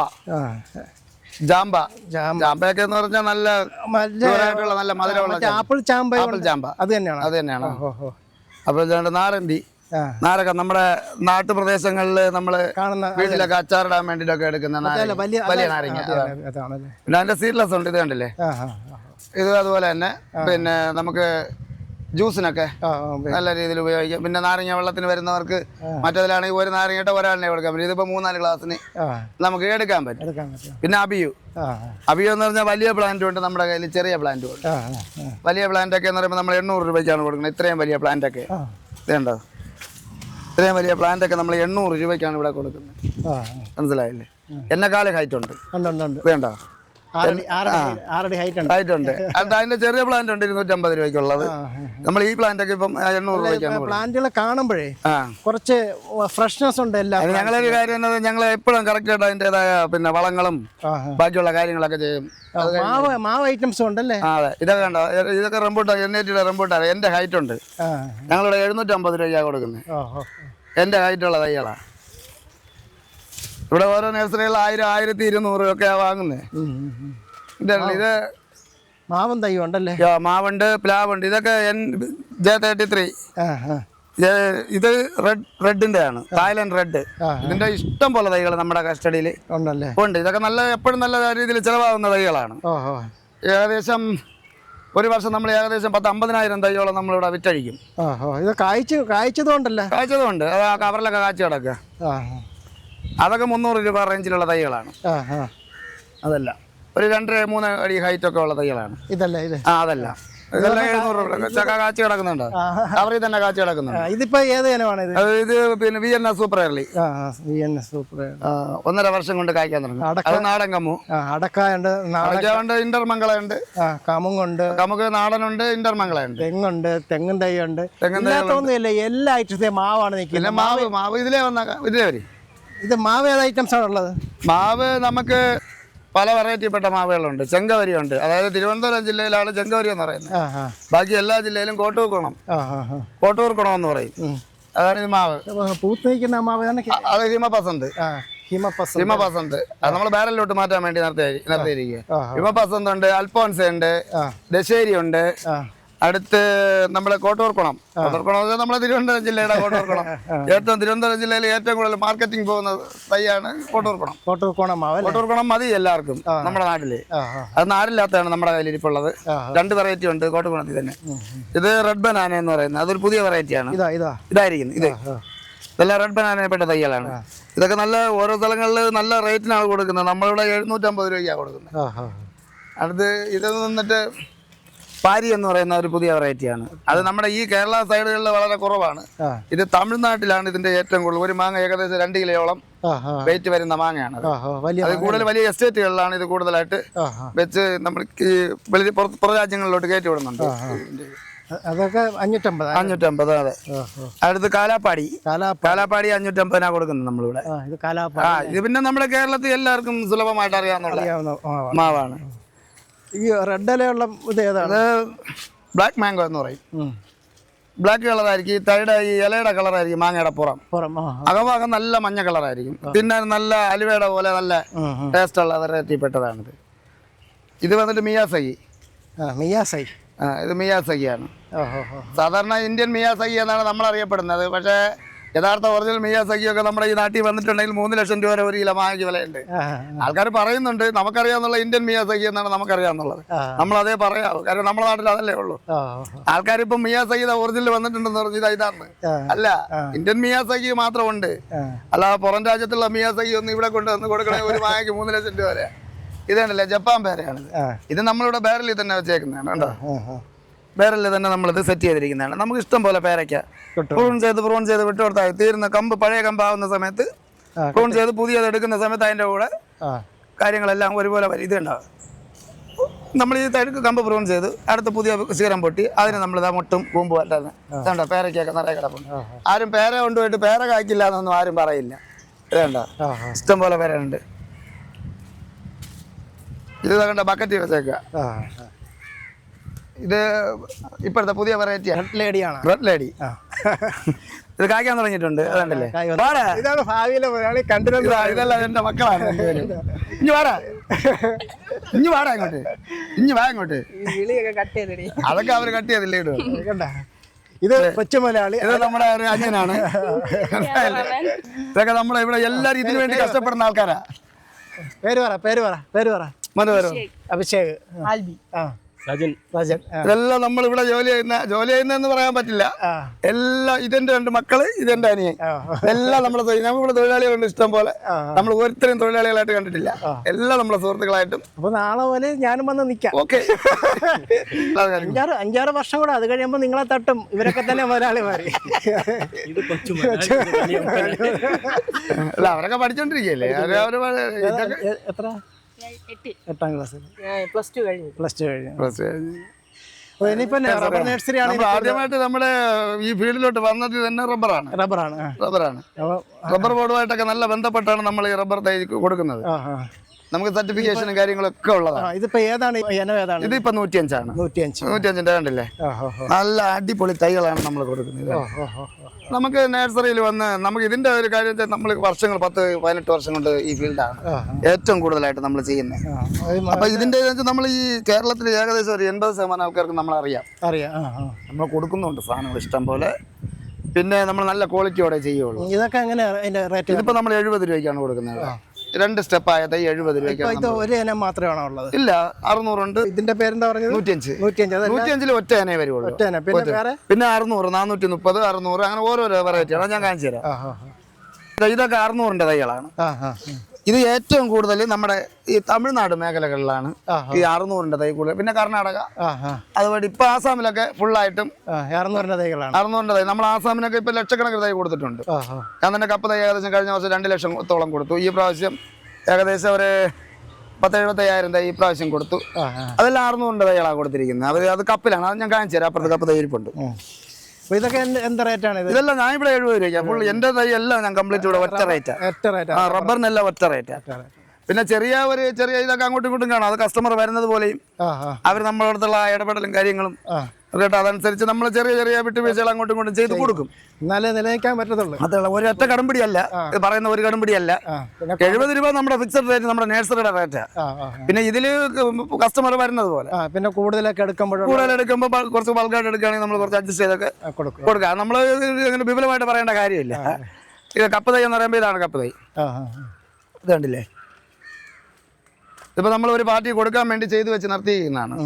ജാമ്പ. ജാമ്പയൊക്കെ എന്ന് പറഞ്ഞാൽ നല്ല മധുരമായിട്ടുള്ള നല്ല മധുരമുള്ള ആപ്പിൾ ചാമ്പ ആപ്പിൾ ജാമ്പ അത് തന്നെയാണ്? അത് തന്നെയാണ്. അപ്പോൾ ഇതാണ്ട് നാരന്തി നാരൊക്കെ നമ്മുടെ നാട്ടുപ്രദേശങ്ങളിൽ നമ്മൾ വീട്ടിലൊക്കെ അച്ചാറിടാൻ വേണ്ടിയിട്ടൊക്കെ എടുക്കുന്ന വലിയ നാരങ്ങ. പിന്നെ അതിന്റെ സീഡ്ലെസ് ഉണ്ട് ഇത് കണ്ടില്ലേ. ഇത് അതുപോലെ തന്നെ പിന്നെ നമുക്ക് ജ്യൂസിനൊക്കെ. നല്ല രീതിയിൽ ഉപയോഗിക്കാം. പിന്നെ നാരങ്ങ വെള്ളത്തിന് വരുന്നവർക്ക് മറ്റേതിലാണെങ്കിൽ ഒരു നാരങ്ങയുടെ ഒരാളിനെ കൊടുക്കാൻ പറ്റും ഇതിപ്പോ മൂന്നാൽ ഗ്ലാസ്സിന് നമുക്ക് എടുക്കാൻ പറ്റും. പിന്നെ അബിയു. അബിയു എന്ന് പറഞ്ഞാൽ വലിയ പ്ലാന്റും ഉണ്ട് നമ്മുടെ കയ്യിൽ ചെറിയ പ്ലാന്റും ഉണ്ട്. വലിയ പ്ലാന്റ് ഒക്കെ എന്ന് പറയുമ്പോൾ നമ്മൾ എണ്ണൂറ് രൂപയ്ക്കാണ് കൊടുക്കുന്നത്. ഇത്രയും വലിയ പ്ലാന്റ് ഒക്കെ. ഇതുണ്ടോ? ഇത്രയും വലിയ പ്ലാന്റ് ഒക്കെ നമ്മൾ എണ്ണൂറ് രൂപയ്ക്കാണ് ഇവിടെ കൊടുക്കുന്നത്. മനസ്സിലായില്ലേ? എന്നെക്കാളും ഹൈറ്റ് ഉണ്ട്. വേണ്ട ഹൈറ്റ് ഉണ്ട്. അതിന്റെ ചെറിയ പ്ലാന്റ് ഉണ്ട് ഇരുന്നൂറ്റമ്പത് രൂപയ്ക്കുള്ളത്. നമ്മൾ ഈ പ്ലാന്റ് ഒക്കെ ഇപ്പം എണ്ണൂറ് രൂപയ്ക്കാണ് പ്ലാന്റുകളെ കാണുമ്പോഴേ കുറച്ച് ഫ്രഷ്നെസ് ഉണ്ട് എല്ലാം. ഞങ്ങളൊരു കാര്യം എന്നത് ഞങ്ങൾ എപ്പോഴും കറക്റ്റ് ആയിട്ട് അതിന്റെതായ പിന്നെ വളങ്ങളും ബാക്കിയുള്ള കാര്യങ്ങളൊക്കെ ചെയ്യും. മാവ് മാവ് ഐറ്റംസ് ഉണ്ടല്ലേ? അതെ. ഇതൊക്കെ കണ്ടോ? ഇതൊക്കെ റംബൂട്ടാ എൻ ഐറ്റിയുടെ റംബൂട്ടാ എന്റെ ഹൈറ്റ് ഉണ്ട്. ഞങ്ങളിവിടെ എഴുന്നൂറ്റമ്പത് രൂപയ്ക്കാണ് കൊടുക്കുന്നത്. എന്റെ ഹൈറ്റുള്ള തൈകളാണ് ഇവിടെ ഓരോ നഴ്സറികൾ ആയിരം ആയിരത്തി ഇരുന്നൂറ് ഒക്കെ വാങ്ങുന്നത്. ഇതല്ല ഇത് മാവൻ തൈ ഉണ്ടല്ലേ? മാവുണ്ട് പ്ലാവുണ്ട്. ഇതൊക്കെ എൻ ജെ തേർട്ടി ത്രീ. ഇത് റെഡ് റെഡിന്റെ ആണ് തായ്ലൻഡ് റെഡ്. ഇതിന്റെ ഇഷ്ടം പോലെ തൈകൾ നമ്മുടെ കസ്റ്റഡിയിൽ ഉണ്ടല്ലേ? ഉണ്ട്. ഇതൊക്കെ നല്ല എപ്പോഴും നല്ല രീതിയിൽ ചിലവാകുന്ന തൈകളാണ്. ഏകദേശം ഒരു വർഷം നമ്മൾ ഏകദേശം പത്ത് അമ്പതിനായിരം തൈയോളം നമ്മളിവിടെ വിറ്റഴിക്കും. ഇത് കായ്ച്ചു കായ്ച്ചതുകൊണ്ടല്ലേ? കായ്ച്ചതുകൊണ്ട്. അത് ആ കവറിലൊക്കെ കാച്ചു കിടക്കുക അതൊക്കെ മുന്നൂറ് രൂപ റേഞ്ചിലുള്ള തൈകളാണ്. അതല്ല. ഒരു രണ്ട് മൂന്ന് അടി ഹൈറ്റ് ഒക്കെ ഉള്ള തൈകളാണ്. ഇതല്ല ഇത്. ആ അതല്ല. ഇതെല്ലാം എഴുന്നൂറ് രൂപ. ചക്ക കാച്ചി കിടക്കുന്നുണ്ട്. ആ തന്നെ കാച്ചി കിടക്കുന്നുണ്ട്. ഇതിപ്പോ ഏത് ഇനമാണ് ഇത്? ഇത് പിന്നെ V N S super early super ഒന്നര വർഷം കൊണ്ട് കായ്ക്കാൻ തുടങ്ങി. അത് നാടൻ കമ്മു അടക്കുണ്ട് ഇന്റർമംഗളുണ്ട് ആ കമുങ്ങുണ്ട്. കമുക്ക് നാടനുണ്ട് ഇന്റർമംഗളുണ്ട് തെങ്ങുണ്ട് തെങ്ങും തൈ തെങ്ങും ഇല്ലാത്തൊന്നുമില്ല എല്ലാ ഐറ്റത്തെയും മാവാണ് നിൽക്കുന്നത്. മാവ് മാവ് ഇതിലേ വന്ന ഇതിലേ വരി. ഇത് മാവ് ഏത് ഐറ്റംസ് ആണ് ഉള്ളത്? മാവ് നമുക്ക് പല വെറൈറ്റിപ്പെട്ട മാവുകളുണ്ട്. ചെങ്കവരിയുണ്ട്. അതായത് തിരുവനന്തപുരം ജില്ലയിലാണ് ചെങ്കവരി എന്ന് പറയുന്നത്. ബാക്കി എല്ലാ ജില്ലയിലും ആ ആ കോട്ടൂർക്കുണം എന്ന് പറയും. അതാണ് ഇത് മാവ്. പൂത്തേക്കുന്ന പൂത്ത് നിൽക്കുന്ന മാവ് അത് ഹിമപസന്ത്. ഹിമപസന്ത്. അത് നമ്മൾ ബാരലിലോട്ട് മാറ്റാൻ വേണ്ടി നിർത്തി നിർത്തിയിരിക്കുക ആ ഹിമപസന്ത് ഉണ്ട് അൽഫോൻസ് ഉണ്ട് ദശേരി ഉണ്ട് അടുത്ത് നമ്മുടെ കോട്ടൂർക്കുളം കോട്ടൂർക്കുളം നമ്മുടെ തിരുവനന്തപുരം ജില്ലയുടെ കോട്ടൂർക്കുളം ഏറ്റവും തിരുവനന്തപുരം ജില്ലയിൽ ഏറ്റവും കൂടുതൽ മാർക്കറ്റിംഗ് പോകുന്ന തൈയാണ് കോട്ടൂർക്കുളം കോട്ടൂർ കോട്ടൂർക്കുളം കോട്ടൂർക്കുണം മതി എല്ലാവർക്കും നമ്മുടെ നാട്ടിൽ. അത് നാടില്ലാത്തതാണ് നമ്മുടെ കയ്യിൽ ഇരിപ്പുള്ളത്. രണ്ട് വെറൈറ്റി ഉണ്ട് കോട്ടൂർക്കുളത്തിൽ തന്നെ. ഇത് റെഡ് ബനാന എന്ന് പറയുന്നത്. അതൊരു പുതിയ വെറൈറ്റിയാണ് ഇതാ ഇതാ. ഇതായിരിക്കും ഇത്. ഇതെല്ലാം റെഡ് ബനാനപ്പെട്ട തൈകളാണ്. ഇതൊക്കെ നല്ല ഓരോ സ്ഥലങ്ങളിൽ നല്ല റേറ്റിനാണ് കൊടുക്കുന്നത്. നമ്മളിവിടെ എഴുന്നൂറ്റമ്പത് രൂപയ്ക്കാണ് കൊടുക്കുന്നത്. അടുത്ത് ഇത് നിന്നിട്ട് പാരി എന്ന് പറയുന്ന ഒരു പുതിയ വെറൈറ്റിയാണ് അത് നമ്മുടെ ഈ കേരള സൈഡുകളിൽ വളരെ കുറവാണ്. ഇത് തമിഴ്നാട്ടിലാണ് ഇതിന്റെ ഏറ്റവും കൂടുതൽ. ഒരു മാങ്ങ ഏകദേശം രണ്ട് കിലോയോളം വെയിറ്റ് വരുന്ന മാങ്ങയാണ്. അത് കൂടുതൽ വലിയ എസ്റ്റേറ്റുകളിലാണ് ഇത് കൂടുതലായിട്ട് വെച്ച് നമ്മൾ വലിയ പുറ രാജ്യങ്ങളിലോട്ട് കയറ്റി വിടുന്നുണ്ട് അതൊക്കെ അഞ്ഞൂറ്റമ്പത്. അഞ്ഞൂറ്റമ്പത് അതെ. അടുത്ത് കാലാപ്പാടി. കാലാപ്പ കാലാപ്പാടി അഞ്ഞൂറ്റമ്പതിനാ കൊടുക്കുന്നത് നമ്മളിവിടെ. ഇത് പിന്നെ നമ്മുടെ കേരളത്തിൽ എല്ലാവർക്കും സുലഭമായിട്ട് അറിയാവുന്ന മാവാണ്. ഈ റെഡ് ഇലയുള്ള ഇത് ഏതാണ്? അത് ബ്ലാക്ക് മാംഗോ എന്ന് പറയും. ബ്ലാക്ക് കളറായിരിക്കും ഈ തൈയുടെ ഈ ഇലയുടെ കളറായിരിക്കും മാങ്ങയുടെ പുറം. പുറം. അകഭാഗം നല്ല മഞ്ഞ കളറായിരിക്കും. പിന്നെ നല്ല അലുവയുടെ പോലെ നല്ല. ടേസ്റ്റ് ഉള്ള വെറൈറ്റിപ്പെട്ടതാണിത് ഇത് വന്നിട്ട് മിയാസൈ ആ മിയാസൈ ഇത് മിയാസൈ ആണ് ഓ ഓ സാധാരണ ഇന്ത്യൻ മിയാസൈ എന്നാണ് നമ്മൾ അറിയപ്പെടുന്നത് പക്ഷേ യഥാർത്ഥ ഒറിജിനൽ മിയാസക്കിയൊക്കെ നമ്മുടെ ഈ നാട്ടിൽ വന്നിട്ടുണ്ടെങ്കിൽ മൂന്ന് ലക്ഷം രൂപ വരെ ഒരു കിലോ വാങ്ങിക്ക് വിലയുണ്ട്. ആൾക്കാർ പറയുന്നുണ്ട് നമുക്കറിയാവുന്നുള്ള ഇന്ത്യൻ മിയാസക്കി എന്നാണ് നമുക്കറിയാവുന്നുള്ളത്. നമ്മൾ അതേ പറയാവൂ. കാരണം നമ്മുടെ നാട്ടിൽ അതല്ലേ ഉള്ളൂ. ആൾക്കാർ ഇപ്പം മിയാസഗി ഒറിജിനൽ വന്നിട്ടുണ്ടെന്ന് പറഞ്ഞു ഇതാ ഇതാണ്. അല്ല ഇന്ത്യൻ മിയാസക്കി മാത്രമുണ്ട്. അല്ലാതെ പുറം രാജ്യത്തുള്ള മിയാസക്കി ഒന്നും ഇവിടെ കൊണ്ടുവന്ന് കൊടുക്കണേ ഒരു വാങ്ങിക്ക് മൂന്ന് ലക്ഷം രൂപ വരെ. ഇതാണല്ലേ ജപ്പാൻ പേരയാണ് ഇത് നമ്മളിവിടെ ബാരലിൽ തന്നെ വെച്ചേക്കുന്നതാണ് കേട്ടോ ബാരലിൽ തന്നെ നമ്മളിത് സെറ്റ് ചെയ്തിരിക്കുന്നതാണ്. നമുക്ക് ഇഷ്ടം പോലെ പേരയ്ക്ക. പ്രൂൺ ചെയ്ത് പ്രൂൺ ചെയ്ത് വിട്ടു കൊടുത്താൽ തീരുന്ന കമ്പ് പഴയ കമ്പാവുന്ന സമയത്ത് പ്രൂൺ ചെയ്ത് പുതിയത് എടുക്കുന്ന സമയത്ത് അതിന്റെ കൂടെ കാര്യങ്ങളെല്ലാം ഒരുപോലെ വരും. ഇതുണ്ടാവും നമ്മൾ ഈ തഴുക്ക് കമ്പ് പ്രൂൺ ചെയ്ത് അടുത്ത പുതിയ ശീരം പൊട്ടി അതിന് നമ്മൾ ഇതാ മുട്ടും കൂമ്പും അല്ലാതെ. ഇതുണ്ടോ പേരയ്ക്കൊക്കെ നിറയെ കിടപ്പുണ്ട്. ആരും പേര കൊണ്ടുപോയിട്ട് പേര കായ്ക്കില്ല എന്നൊന്നും ആരും പറയില്ല. വേണ്ട ഇഷ്ടം പോലെ പേരുണ്ട് ഇത് കണ്ട? ബക്കറ്റ് വെച്ചേക്കുക ഇത് ഇപ്പോഴത്തെ പുതിയ വെറൈറ്റി റെഡ് ലേഡിയാണ് റെഡ് ലേഡി ആ. ഇത് കായ്ക്കാൻ തുടങ്ങിയിട്ടുണ്ട്. അതുണ്ടല്ലേ. ഇതാണ് ഭാവിയിലെ മലയാളി കണ്ടിരുന്നത് ഇതാ, ഇതെല്ലാം എന്റെ മക്കളാണ്. ഇഞ്ഞ് വാടാ. ഇഞ്ഞ് വാടാ ഇങ്ങോട്ട്. ഇഞ്ഞ് വാ ഇങ്ങോട്ട്. അതൊക്കെ അവർ കട്ട് ചെയ്തില്ലേ ഇടും ഇത് കൊച്ചു മലയാളി. ഇത് നമ്മുടെ ഒരു അജ്ഞനാണ് ഇതൊക്കെ നമ്മളെ ഇവിടെ എല്ലാരും ഇതിനു വേണ്ടി കഷ്ടപ്പെടുന്ന ആൾക്കാരാ. പേര് പറ പേര് പറ പേര് പറ. മനോഹരം അഭിഷേക്. ആൽബി. ആ. രാജൻ ഇതെല്ലാം നമ്മൾ ഇവിടെ ജോലി ചെയ്യുന്ന ജോലി ചെയ്യുന്നതെന്ന് പറയാൻ പറ്റില്ല. എല്ലാം ഇതെന്റെ രണ്ട് മക്കൾ ഇതെന്റെ അനിയൻ. എല്ലാം നമ്മളെ നമ്മൾ നമ്മളിവിടെ തൊഴിലാളികളുണ്ട് ഇഷ്ടം പോലെ. നമ്മൾ ഓരോരുത്തരും തൊഴിലാളികളായിട്ട് കണ്ടിട്ടില്ല. എല്ലാം നമ്മളെ സുഹൃത്തുക്കളായിട്ടും. അപ്പൊ നാളെ പോലെ ഞാനും വന്ന് നിക്കാം. ഓക്കെ. അഞ്ചാറ് അഞ്ചാറ് വർഷം കൂടെ അത് കഴിയുമ്പോൾ നിങ്ങളെ തട്ടും. ഇവരൊക്കെ തന്നെ ഒരാളെ മാറി. അല്ല അവരൊക്കെ പഠിച്ചോണ്ടിരിക്കല്ലേ എത്ര? എട്ടാം. ക്ലാസ്സിൽ. പ്ലസ് ടു കഴിഞ്ഞു. പ്ലസ് ടു കഴിഞ്ഞു. പ്ലസ് ടു കഴിഞ്ഞു. ആദ്യമായിട്ട് നമ്മുടെ ഈ ഫീൽഡിലോട്ട് വന്നത് തന്നെ റബ്ബറാണ് റബ്ബറാണ് റബ്ബറാണ് റബ്ബർ ബോർഡുമായിട്ടൊക്കെ നല്ല ബന്ധപ്പെട്ടാണ് നമ്മൾ ഈ റബ്ബർ തൈ കൊടുക്കുന്നത്. ആ ആ നമുക്ക് സർട്ടിഫിക്കേഷനും കാര്യങ്ങളൊക്കെ ഉള്ളതാണ് ഇതിപ്പോ ഏതാണ്? ഏതാണ്? ഇതിപ്പോ നൂറ്റിയഞ്ചാണ്. നൂറ്റിയഞ്ച്. നൂറ്റിയഞ്ചിന്റെ കണ്ടില്ലേ? നല്ല അടിപൊളി തൈകളാണ് നമ്മൾ കൊടുക്കുന്നത്. നമുക്ക് നഴ്സറിയിൽ വന്ന് നമുക്ക് ഇതിന്റെ ഒരു കാര്യം വെച്ചാൽ നമ്മൾ വർഷങ്ങൾ പത്ത് പതിനെട്ട് വർഷം കൊണ്ട് ഈ ഫീൽഡാണ്. ഏറ്റവും കൂടുതലായിട്ട് നമ്മൾ ചെയ്യുന്നത്. അപ്പൊ ഇതിന്റെ നമ്മൾ ഈ കേരളത്തിൽ ഏകദേശം ഒരു എൺപത് ശതമാനം ആൾക്കാർക്ക് നമ്മൾ അറിയാം അറിയാം നമ്മൾ കൊടുക്കുന്നുണ്ട് സാധനങ്ങൾ ഇഷ്ടം പോലെ. പിന്നെ നമ്മൾ നല്ല ക്വാളിറ്റിയോടെ ചെയ്യുള്ളൂ. ഇതൊക്കെ റേറ്റ് ഇതിപ്പോ നമ്മൾ എഴുപത് രൂപയ്ക്കാണ് കൊടുക്കുന്നത്. രണ്ട് സ്റ്റെപ്പ് ആയത് എഴുപത് ഒരു ഇനം മാത്രമാണോ ഉള്ളത്? ഇല്ല അറുന്നൂറുണ്ട്. ഇതിന്റെ പേരെന്താ പറഞ്ഞത്? നൂറ്റിയഞ്ച്. നൂറ്റിയഞ്ചിൽ ഒറ്റ ഇനേ വരുള്ളൂ. പിന്നെ അറുന്നൂറ് നാനൂറ്റി മുപ്പത് അറുന്നൂറ് അങ്ങനെ ഓരോരോ വെറൈറ്റിയാണ് ഞാൻ കാണിച്ചു തരാം ഇതൊക്കെ അറുന്നൂറിന്റെ തൈകളാണ് ഇത് ഏറ്റവും കൂടുതൽ നമ്മുടെ ഈ തമിഴ്നാട് മേഖലകളിലാണ്. ഈ അറുന്നൂറിന്റെ തൈ കൂടുതൽ പിന്നെ കർണാടക. അതുപോലെ ഇപ്പൊ ആസാമിലൊക്കെ ഫുള്ളായിട്ടും ആയിട്ടും അറുന്നൂറിന്റെ തൈകളാണ്. അറുന്നൂറിന്റെ തൈ. നമ്മൾ ആസാമിനൊക്കെ ഇപ്പൊ ലക്ഷക്കണക്കിന് തൈ കൊടുത്തിട്ടുണ്ട്. ഞാൻ തന്നെ കപ്പ തൈ ഏകദേശം കഴിഞ്ഞ വർഷം രണ്ട് ലക്ഷത്തോളം കൊടുത്തു. ഈ പ്രാവശ്യം ഏകദേശം ഒരു പത്ത് എഴുപത്തയ്യായിരം തൈ ഈ പ്രാവശ്യം കൊടുത്തു. അതെല്ലാം അറുന്നൂറിന്റെ തൈകളാണ് കൊടുത്തിരിക്കുന്നത്. അത് അത് കപ്പിലാണ്. അത് ഞാൻ കാണിച്ചു തരാം. അപ്പുറത്ത് കപ്പ് തൈ ഇരിപ്പുണ്ട്. അപ്പൊ ഇതൊക്കെ എന്ത് റേറ്റാണ് ഇത്? ഇതെല്ലാം ഞാൻ ഇവിടെ എഴുപത് രൂപയ്ക്ക്. ഫുൾ എന്റെ തൈ എല്ലാം ഞാൻ കംപ്ലീറ്റ് ഇവിടെ ഒറ്റ റേറ്റാ എത്ര റേറ്റ് ആ. റബ്ബറിനെല്ലാം ഒറ്റ റേറ്റാ പിന്നെ ചെറിയ ഒരു ചെറിയ ഇതൊക്കെ അങ്ങോട്ടും ഇങ്ങോട്ടും കാണാം. അത് കസ്റ്റമർ വരുന്നത് പോലെയും അവർ നമ്മളടുത്തുള്ള ഇടപെടലും കാര്യങ്ങളും കേട്ടോ അതനുസരിച്ച് നമ്മൾ ചെറിയ ചെറിയ വിട്ടുവീഴ്ചകൾ അങ്ങോട്ടും ഇങ്ങോട്ടും ചെയ്ത് കൊടുക്കും. എന്നാലേ നിലനിൽക്കാൻ പറ്റത്തുള്ളൂ. അതുള്ള ഒരൊറ്റ കടമ്പിടിയല്ല. പറയുന്ന ഒരു കടമ്പിടിയല്ല. എഴുപത് രൂപ നമ്മുടെ ഫിക്സഡ് റേറ്റ് നമ്മുടെ നേഴ്സറിയുടെ റേറ്റാ പിന്നെ ഇതിൽ കസ്റ്റമർ വരുന്നത് പോലെ. പിന്നെ കൂടുതലൊക്കെ എടുക്കുമ്പോൾ കൂടുതൽ എടുക്കുമ്പോൾ കുറച്ച് ബൾക്കായിട്ട് എടുക്കുകയാണെങ്കിൽ നമ്മൾ കുറച്ച് അഡ്ജസ്റ്റ് ചെയ്തൊക്കെ കൊടുക്കുക കൊടുക്കാം. നമ്മൾ അങ്ങനെ വിപുലമായിട്ട് പറയേണ്ട കാര്യമില്ല. ഇത് കപ്പ് തൈ എന്ന് പറയുമ്പോൾ ഇതാണ് കപ്പ് തൈ. ഇത് കണ്ടില്ലേ? ഇപ്പം നമ്മൾ ഒരു പാർട്ടി കൊടുക്കാൻ വേണ്ടി ചെയ്തു വെച്ച് നിർത്തിയിരിക്കുന്നതാണ്.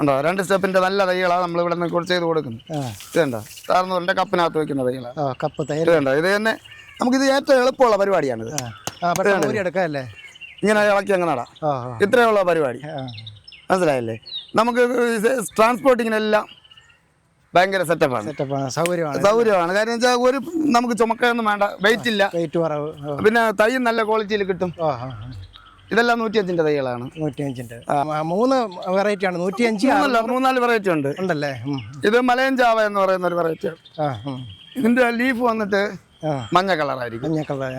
ഉണ്ടോ രണ്ട് സ്റ്റെപ്പിന്റെ നല്ല തൈകളാണ് നമ്മൾ ഇവിടെ നിന്ന് ചെയ്ത് കൊടുക്കുന്നത്. ആ. ഇത് പറഞ്ഞ കപ്പിനകത്ത് വെക്കുന്ന തൈകളാണ് കപ്പ് ഇത് തന്നെ കണ്ടോ ഇത് തന്നെ നമുക്കിത് ഏറ്റവും എളുപ്പമുള്ള പരിപാടിയാണിത്. എടുക്കാല്ലേ? ഇങ്ങനെ ഇളക്കി അങ്ങ് നടാം. ഇത്രയുള്ള പരിപാടി. മനസ്സിലായല്ലേ? നമുക്ക് ട്രാൻസ്പോർട്ടിങ്ങിനെല്ലാം ഭയങ്കര സെറ്റപ്പാണ്. സെറ്റപ്പ് സൗകര്യമാണ്. സൗകര്യമാണ്. കാര്യം വെച്ചാൽ ഒരു നമുക്ക് ചുമക്കൊന്നും വേണ്ട വെയിറ്റ് ഇല്ല വെയിറ്റ് കുറവ്. പിന്നെ തൈ നല്ല ക്വാളിറ്റിയിൽ കിട്ടും. ഇതെല്ലാം നൂറ്റിയഞ്ചിന്റെ തൈകളാണ്. നൂറ്റിയഞ്ചിന്റെ. മൂന്ന് വെറൈറ്റിയാണ് നൂറ്റിയഞ്ച് ആ- മൂന്നല്ല മൂന്നാൽ വെറൈറ്റി ഉണ്ട്. ഉണ്ടല്ലേ? ഇത് മലയൻ ജാവ എന്ന് പറയുന്ന ഒരു വെറൈറ്റി ആണ്. ഇതിന്റെ ലീഫ് വന്നിട്ട് മഞ്ഞ കളറായിരിക്കും മഞ്ഞ കളർ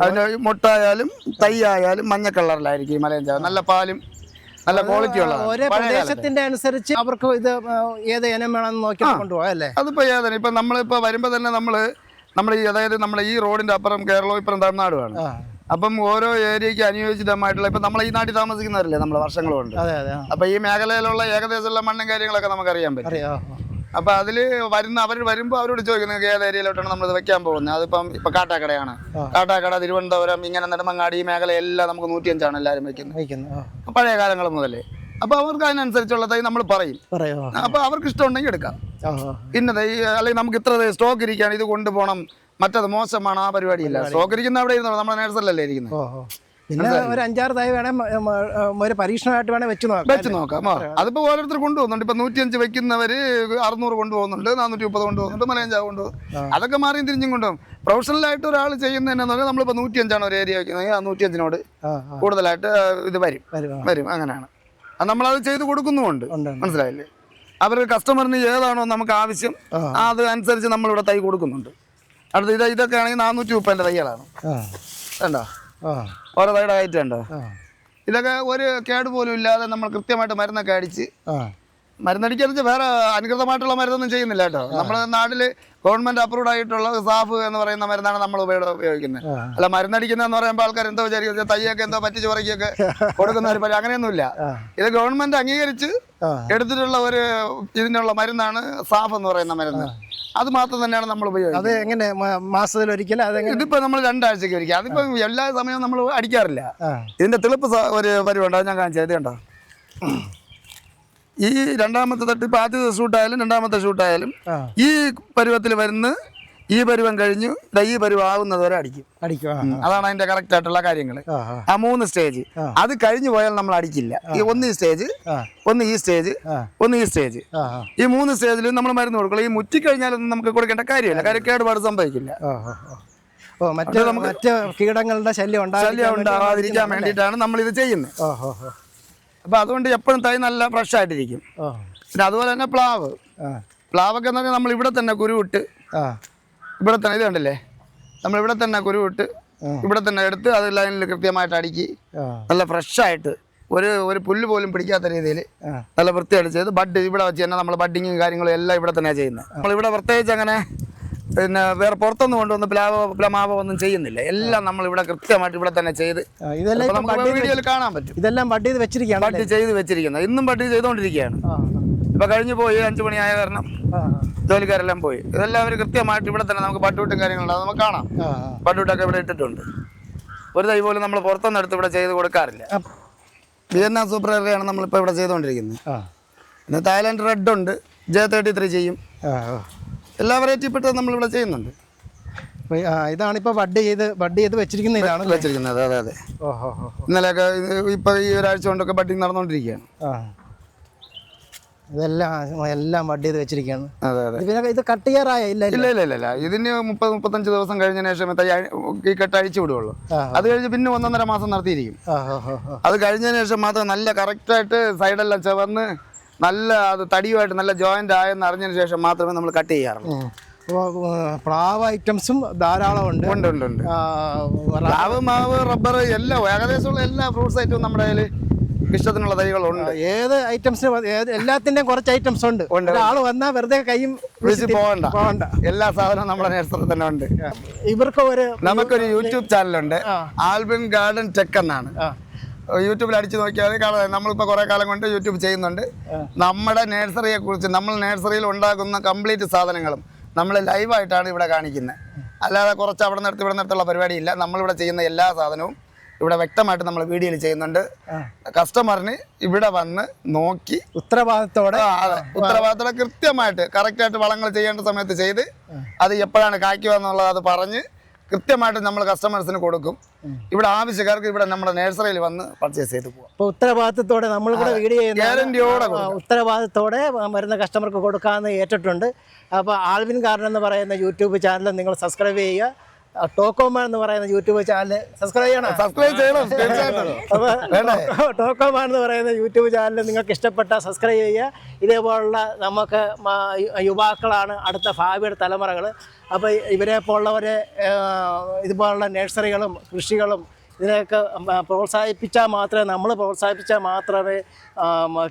അതിന്റെ മുട്ടായാലും തൈ ആയാലും മഞ്ഞ കളറിലായിരിക്കും മലയൻ ജാവ നല്ല പാലും നല്ല ക്വാളിറ്റി ഓരോ ഉള്ളതാണ്. പ്രദേശത്തിന്റെ അനുസരിച്ച് അവർക്ക് ഇത് ഏത് ഇനം വേണമെന്ന് നോക്കി കൊണ്ടുപോകാം അല്ലേ? അതിപ്പോ ഏതാണ്? ഇപ്പൊ നമ്മളിപ്പോ വരുമ്പോ തന്നെ നമ്മൾ നമ്മൾ ഈ അതായത് നമ്മൾ ഈ റോഡിന്റെ അപ്പുറം കേരളവും ഇപ്പുറം തമിഴ്നാടുമാണ്. അപ്പം ഓരോ ഏരിയക്ക് അനുയോജിതമായിട്ടുള്ള ഇപ്പൊ നമ്മൾ ഈ നാട്ടിൽ താമസിക്കുന്നവരല്ലേ നമ്മൾ വർഷങ്ങളുണ്ട്? അപ്പൊ ഈ മേഖലയിലുള്ള ഏകദേശമുള്ള മണ്ണും കാര്യങ്ങളൊക്കെ നമുക്ക് അറിയാൻ പറ്റും അപ്പൊ അതിൽ വരുന്ന അവർ വരുമ്പോൾ അവരോട് ചോദിക്കുന്നത് ഏത് ഏരിയയിലോട്ടാണ് നമ്മൾ ഇത് വെക്കാൻ പോകുന്നത്? അതിപ്പം ഇപ്പൊ കാട്ടാക്കടയാണ്. കാട്ടാക്കട തിരുവനന്തപുരം ഇങ്ങനെ നെടുമങ്ങാടി ഈ മേഖലയെല്ലാം നമുക്ക് നൂറ്റിയഞ്ചാണ് എല്ലാവരും വെക്കുന്നത്. പഴയ കാലങ്ങൾ മുതലേ. അപ്പൊ അവർക്ക് അതിനനുസരിച്ചുള്ള തൈ നമ്മൾ പറയും. പറയോ അപ്പൊ അവർക്ക് ഇഷ്ടമുണ്ടെങ്കിൽ എടുക്കാം. ഇന്ന തൈ അല്ലെങ്കിൽ നമുക്ക് ഇത്ര സ്റ്റോക്ക് ഇരിക്കുകയാണ് ഇത് കൊണ്ടുപോകണം. മറ്റത് മോശമാണ് ആ പരിപാടിയില്ല. സ്വീകരിക്കുന്ന അവിടെ ഇരുന്നോ നമ്മുടെ നേഴ്സറിലല്ലേ ഇരിക്കുന്നത് പിന്നെ ഒരു അഞ്ചാറ് തൈ വേണേ ഒരു പരീക്ഷണമായിട്ട് വേണേ വെച്ച് നോക്കാം വെച്ച് നോക്കാം. അതിപ്പോ ഓരോരുത്തർ കൊണ്ടുപോകുന്നുണ്ട്. ഇപ്പൊ നൂറ്റിയഞ്ച് വെക്കുന്നവര് അറുന്നൂറ് കൊണ്ടുപോകുന്നുണ്ട് നാനൂറ്റി മുപ്പത് കൊണ്ടുപോകുന്നുണ്ട്. മലയഞ്ചാവ് കൊണ്ടുപോകും അതൊക്കെ മാറിയും തിരിഞ്ഞും കൊണ്ടുപോകും പ്രൊഫഷണലായിട്ട് ഒരാൾ ചെയ്യുന്ന പറഞ്ഞാൽ നൂറ്റി നൂറ്റിയഞ്ചാണ് ഒരു ഏരിയ വെക്കുന്നത്. ആ നൂറ്റിയഞ്ചിനോട് കൂടുതലായിട്ട് ഇത് വരും. വരും അങ്ങനെയാണ്. അത് നമ്മളത് ചെയ്ത് കൊടുക്കുന്നുമുണ്ട്. മനസ്സിലായില്ലേ? അവർ കസ്റ്റമറിന് ഏതാണോ നമുക്ക് ആവശ്യം. അത് അനുസരിച്ച് നമ്മളിവിടെ തൈ കൊടുക്കുന്നുണ്ട്. അടുത്ത ഇത് ഇതൊക്കെ ആണെങ്കിൽ നാനൂറ്റി മുപ്പതിന്റെ തൈകളാണ് കണ്ടോ? ഓരോ തൈയുടെ ഹൈറ്റ് കണ്ടോ? ഇതൊക്കെ ഒരു കേട് പോലും ഇല്ലാതെ നമ്മൾ കൃത്യമായിട്ട് മരുന്നൊക്കെ അടിച്ച് മരുന്നടിക്കാന്ന് വെച്ചാൽ വേറെ അനുകൃതമായിട്ടുള്ള മരുന്നൊന്നും ചെയ്യുന്നില്ല കേട്ടോ. നമ്മുടെ നാട്ടിൽ ഗവൺമെന്റ് അപ്രൂവ്ഡ് ആയിട്ടുള്ള സാഫ് എന്ന് പറയുന്ന മരുന്നാണ് നമ്മൾ ഉപയോഗിക്കുന്നത്. അല്ല മരുന്നടിക്കുന്നതെന്ന് പറയുമ്പോൾ ആൾക്കാർ എന്തോ വിചാരിക്കും തയ്യൊക്കെ എന്തോ പറ്റി ചോറയ്ക്കൊക്കെ കൊടുക്കുന്ന ഒരു പരി അങ്ങനെയൊന്നുമില്ല. ഇത് ഗവൺമെന്റ് അംഗീകരിച്ച് എടുത്തിട്ടുള്ള ഒരു ഇതിനുള്ള മരുന്നാണ് സാഫ് എന്ന് പറയുന്ന മരുന്ന്. അത് മാത്രം തന്നെയാണ് നമ്മൾ ഉപയോഗിക്കുന്നത്. അത് എങ്ങനെ മാസത്തിൽ ഒരിക്കലും അതെങ്ങനെ ഇതിപ്പോ നമ്മൾ രണ്ടാഴ്ചക്ക് ഒരിക്കൽ. അതിപ്പോ എല്ലാ സമയവും നമ്മൾ അടിക്കാറില്ല. ഇതിന്റെ തെളിപ്പ് ഒരു പരിപാടി ഞാൻ കാണിച്ചത് കണ്ടോ? ഈ രണ്ടാമത്തെ തട്ടിപ്പ് ആദ്യത്തെ ഷൂട്ടായാലും രണ്ടാമത്തെ ഷൂട്ടായാലും ഈ പരുവത്തിൽ വരുന്ന ഈ പരുവം കഴിഞ്ഞു. ഈ പരുവം ആവുന്നത് വരെ അടിക്കും. അടിക്കും അതാണ് അതിന്റെ കറക്റ്റ് ആയിട്ടുള്ള കാര്യങ്ങൾ ആ മൂന്ന് സ്റ്റേജ് അത് കഴിഞ്ഞു പോയാൽ നമ്മൾ അടിക്കില്ല. ഈ ഒന്ന് ഈ സ്റ്റേജ് ഒന്ന് ഈ സ്റ്റേജ് ഒന്ന് ഈ സ്റ്റേജ് ഈ മൂന്ന് സ്റ്റേജിൽ നമ്മൾ മരുന്ന് കൊടുക്കണം. ഈ മുറ്റി കഴിഞ്ഞാലൊന്നും നമുക്ക് കൊടുക്കേണ്ട കാര്യമില്ല. കാര്യം കേടുപാട് സംഭവിക്കില്ല. ഓ മറ്റേ മറ്റ് കീടങ്ങളുടെ ശല്യം ശല്യം ഉണ്ടാകാതിരിക്കാൻ വേണ്ടിയിട്ടാണ് നമ്മൾ ഇത് ചെയ്യുന്നത് അപ്പോൾ അതുകൊണ്ട് എപ്പോഴും തൈ നല്ല ഫ്രഷ് ആയിട്ടിരിക്കും. പിന്നെ അതുപോലെ തന്നെ പ്ലാവ്. പ്ലാവൊക്കെ എന്ന് പറഞ്ഞാൽ നമ്മൾ ഇവിടെ തന്നെ കുരുവിട്ട് ഇവിടെ തന്നെ ഇത് കണ്ടില്ലേ? നമ്മൾ ഇവിടെ തന്നെ കുരുവിട്ട് വിട്ട് ഇവിടെ തന്നെ എടുത്ത് അത് ലൈനിൽ കൃത്യമായിട്ട് അടുക്കി. നല്ല ഫ്രഷ് ആയിട്ട് ഒരു ഒരു പുല്ല് പോലും പിടിക്കാത്ത രീതിയിൽ നല്ല വൃത്തിയായിട്ട് ചെയ്ത് ബഡ് ഇവിടെ വെച്ച് തന്നെ നമ്മൾ ബഡിങ്ങും കാര്യങ്ങളും എല്ലാം ഇവിടെ തന്നെയാണ് ചെയ്യുന്നത് നമ്മളിവിടെ പ്രത്യേകിച്ച് അങ്ങനെ പിന്നെ വേറെ പുറത്തൊന്നും കൊണ്ടുവന്ന് പ്ലാവോ പ്ലമാവോ ഒന്നും ചെയ്യുന്നില്ല. എല്ലാം നമ്മൾ ഇവിടെ കൃത്യമായിട്ട് ഇവിടെ തന്നെ ചെയ്ത് ഇതെല്ലാം നമുക്ക് വീഡിയോയിൽ കാണാൻ പറ്റും. ഇതെല്ലാം ബഡ് ചെയ്ത് വെച്ചിരിക്കുകയാണ് ബഡ് ചെയ്ത് വെച്ചിരിക്കുന്നത് ഇന്നും ബഡ് ചെയ്തുകൊണ്ടിരിക്കുകയാണ്. ഇപ്പൊ കഴിഞ്ഞു പോയി അഞ്ചു മണിയായ കാരണം ജോലിക്കാരെല്ലാം പോയി. ഇതെല്ലാം അവർ കൃത്യമായിട്ട് ഇവിടെ തന്നെ നമുക്ക് പട്ടുവിട്ടും കാര്യങ്ങളുണ്ട് അത് നമുക്ക് കാണാം. പട്ടുവിട്ടൊക്കെ ഇവിടെ ഇട്ടിട്ടുണ്ട്. ഒരു തൈ പോലും നമ്മൾ പുറത്തൊന്നും എടുത്ത് ഇവിടെ ചെയ്ത് കൊടുക്കാറില്ല. വിയറ്റ്നാം സൂപ്പർ ഏറിയാണ് നമ്മളിപ്പോൾ ഇവിടെ ചെയ്തുകൊണ്ടിരിക്കുന്നത് ആ. പിന്നെ തായ്ലാൻഡ് റെഡ് ഉണ്ട് ജെ തേർട്ടി ത്രീ ചെയ്യും. എല്ലാ വെറൈറ്റി പെട്ടത് നമ്മളിവിടെ ചെയ്യുന്നുണ്ട്. ഇപ്പൊ, ആ, ഇതാണിപ്പോ ബഡ് ചെയ്ത് ബഡ് ചെയ്ത് വെച്ചിരിക്കുന്ന ഇതാണ് വെച്ചിരിക്കുന്നത് അതെ അതെ. ഇന്നലെയൊക്കെ ഇപ്പൊ ഈ ഒരാഴ്ച കൊണ്ടൊക്കെ ബഡിങ് നടന്നുകൊണ്ടിരിക്കുകയാണ് ആ. ഇതെല്ലാം എല്ലാം വട്ടി ചെയ്ത് വെച്ചിരിക്കുകയാണ്. അതെ അതെ. പിന്നെ ഇത് കട്ട് ചെയ്യാറായ? ഇല്ല ഇല്ല. ഇല്ല ഇല്ല ഇതിന് മുപ്പത് മുപ്പത്തഞ്ച് ദിവസം കഴിഞ്ഞ ശേഷം ഈ കെട്ട് അഴിച്ചു വിടുള്ളൂ. അത് കഴിഞ്ഞ് പിന്നെ ഒന്നൊന്നര മാസം നടത്തിയിരിക്കും അത് കഴിഞ്ഞതിന് ശേഷം മാത്രം നല്ല കറക്റ്റായിട്ട് സൈഡെല്ലാം ചവന്ന് നല്ല അത് തടിയുമായിട്ട് നല്ല ജോയിന്റ് ആയെന്ന് അറിഞ്ഞതിന് ശേഷം മാത്രമേ നമ്മൾ കട്ട് ചെയ്യാറുള്ളൂ. പ്ലാവ് ഐറ്റംസും ധാരാളം ഉണ്ട്. ഉണ്ട് ഉണ്ട് പ്ലാവ് മാവ് റബ്ബർ എല്ലാം ഏകദേശമുള്ള എല്ലാ ഫ്രൂട്ട്സ് ഐറ്റവും നമ്മുടെ കയ്യിൽ ഇഷ്ടത്തിനുള്ള തൈകളുണ്ട് ഏത് ഐറ്റംസിന് ഏത് എല്ലാത്തിന്റെയും കുറച്ച് ഐറ്റംസ് ഉണ്ട്. ആൾ വന്നാൽ വെറുതെ കൈയും വിളിച്ച് പോകണ്ട പോകണ്ട എല്ലാ സാധനവും നമ്മുടെ നേരത്തെ തന്നെ ഉണ്ട്. ഇവർക്ക് ഒരു നമുക്കൊരു യൂട്യൂബ് ചാനലുണ്ട്. ആൽബിൻ ഗാർഡൻ ടെക് എന്നാണ്. യൂട്യൂബിൽ അടിച്ചു നോക്കിയാൽ കാണാം നമ്മളിപ്പോൾ കുറേ കാലം കൊണ്ട് യൂട്യൂബ് ചെയ്യുന്നുണ്ട്. നമ്മുടെ നേഴ്സറിയെ കുറിച്ച് നമ്മൾ നേഴ്സറിയിൽ ഉണ്ടാക്കുന്ന കംപ്ലീറ്റ് സാധനങ്ങളും നമ്മൾ ലൈവായിട്ടാണ് ഇവിടെ കാണിക്കുന്നത്. അല്ലാതെ കുറച്ച് അവിടെ നിർത്തി ഇവിടെ നിർത്തുള്ള പരിപാടിയില്ല. നമ്മളിവിടെ ചെയ്യുന്ന എല്ലാ സാധനവും ഇവിടെ വ്യക്തമായിട്ട് നമ്മൾ വീഡിയോയിൽ ചെയ്യുന്നുണ്ട്. കസ്റ്റമറിന് ഇവിടെ വന്ന് നോക്കി ഉത്തരവാദിത്തോടെ ഉത്തരവാദിത്തോടെ കൃത്യമായിട്ട് കറക്റ്റ് കൃത്യമായിട്ട് കറക്റ്റായിട്ട് വളങ്ങൾ ചെയ്യേണ്ട സമയത്ത് ചെയ്ത് അത് എപ്പോഴാണ് കായ്ക്കുക എന്നുള്ളത് അത് പറഞ്ഞ് കൃത്യമായിട്ട് നമ്മൾ കസ്റ്റമേഴ്സിന് കൊടുക്കും. ഇവിടെ ആവശ്യക്കാർക്ക് ഇവിടെ നമ്മുടെ നേഴ്സറിയിൽ വന്ന് പർച്ചേസ് ചെയ്ത് പോകും ഉത്തരവാദിത്തോടെ ഉത്തരവാദിത്തത്തോടെ നമ്മൾ കൂടെ വീഡിയോ ഗ്യാരണ്ടിയോടെ വരുന്ന കസ്റ്റമർക്ക് കൊടുക്കാമെന്ന് ഏറ്റിട്ടുണ്ട്. അപ്പോൾ ആൽവിൻ ഗാർഡൻ എന്ന് പറയുന്ന യൂട്യൂബ് ചാനൽ നിങ്ങൾ സബ്സ്ക്രൈബ് ചെയ്യുക. ടോക്കോമാൻ എന്ന് പറയുന്ന യൂട്യൂബ് ചാനൽ സബ്സ്ക്രൈബ് ചെയ്യണം. സബ്സ്ക്രൈബ് ചെയ്യണം അപ്പോൾ ടോക്കോമാൻ എന്ന് പറയുന്ന യൂട്യൂബ് ചാനൽ നിങ്ങൾക്ക് ഇഷ്ടപ്പെട്ട സബ്സ്ക്രൈബ് ചെയ്യുക. ഇതേപോലുള്ള നമുക്ക് യുവാക്കളാണ് അടുത്ത ഭാവിയുടെ തലമുറകൾ അപ്പോൾ ഇവരെ പോലുള്ളവരെ ഇതുപോലുള്ള നഴ്സറികളും കൃഷികളും ഇതിനെയൊക്കെ പ്രോത്സാഹിപ്പിച്ചാൽ മാത്രമേ നമ്മൾ പ്രോത്സാഹിപ്പിച്ചാൽ മാത്രമേ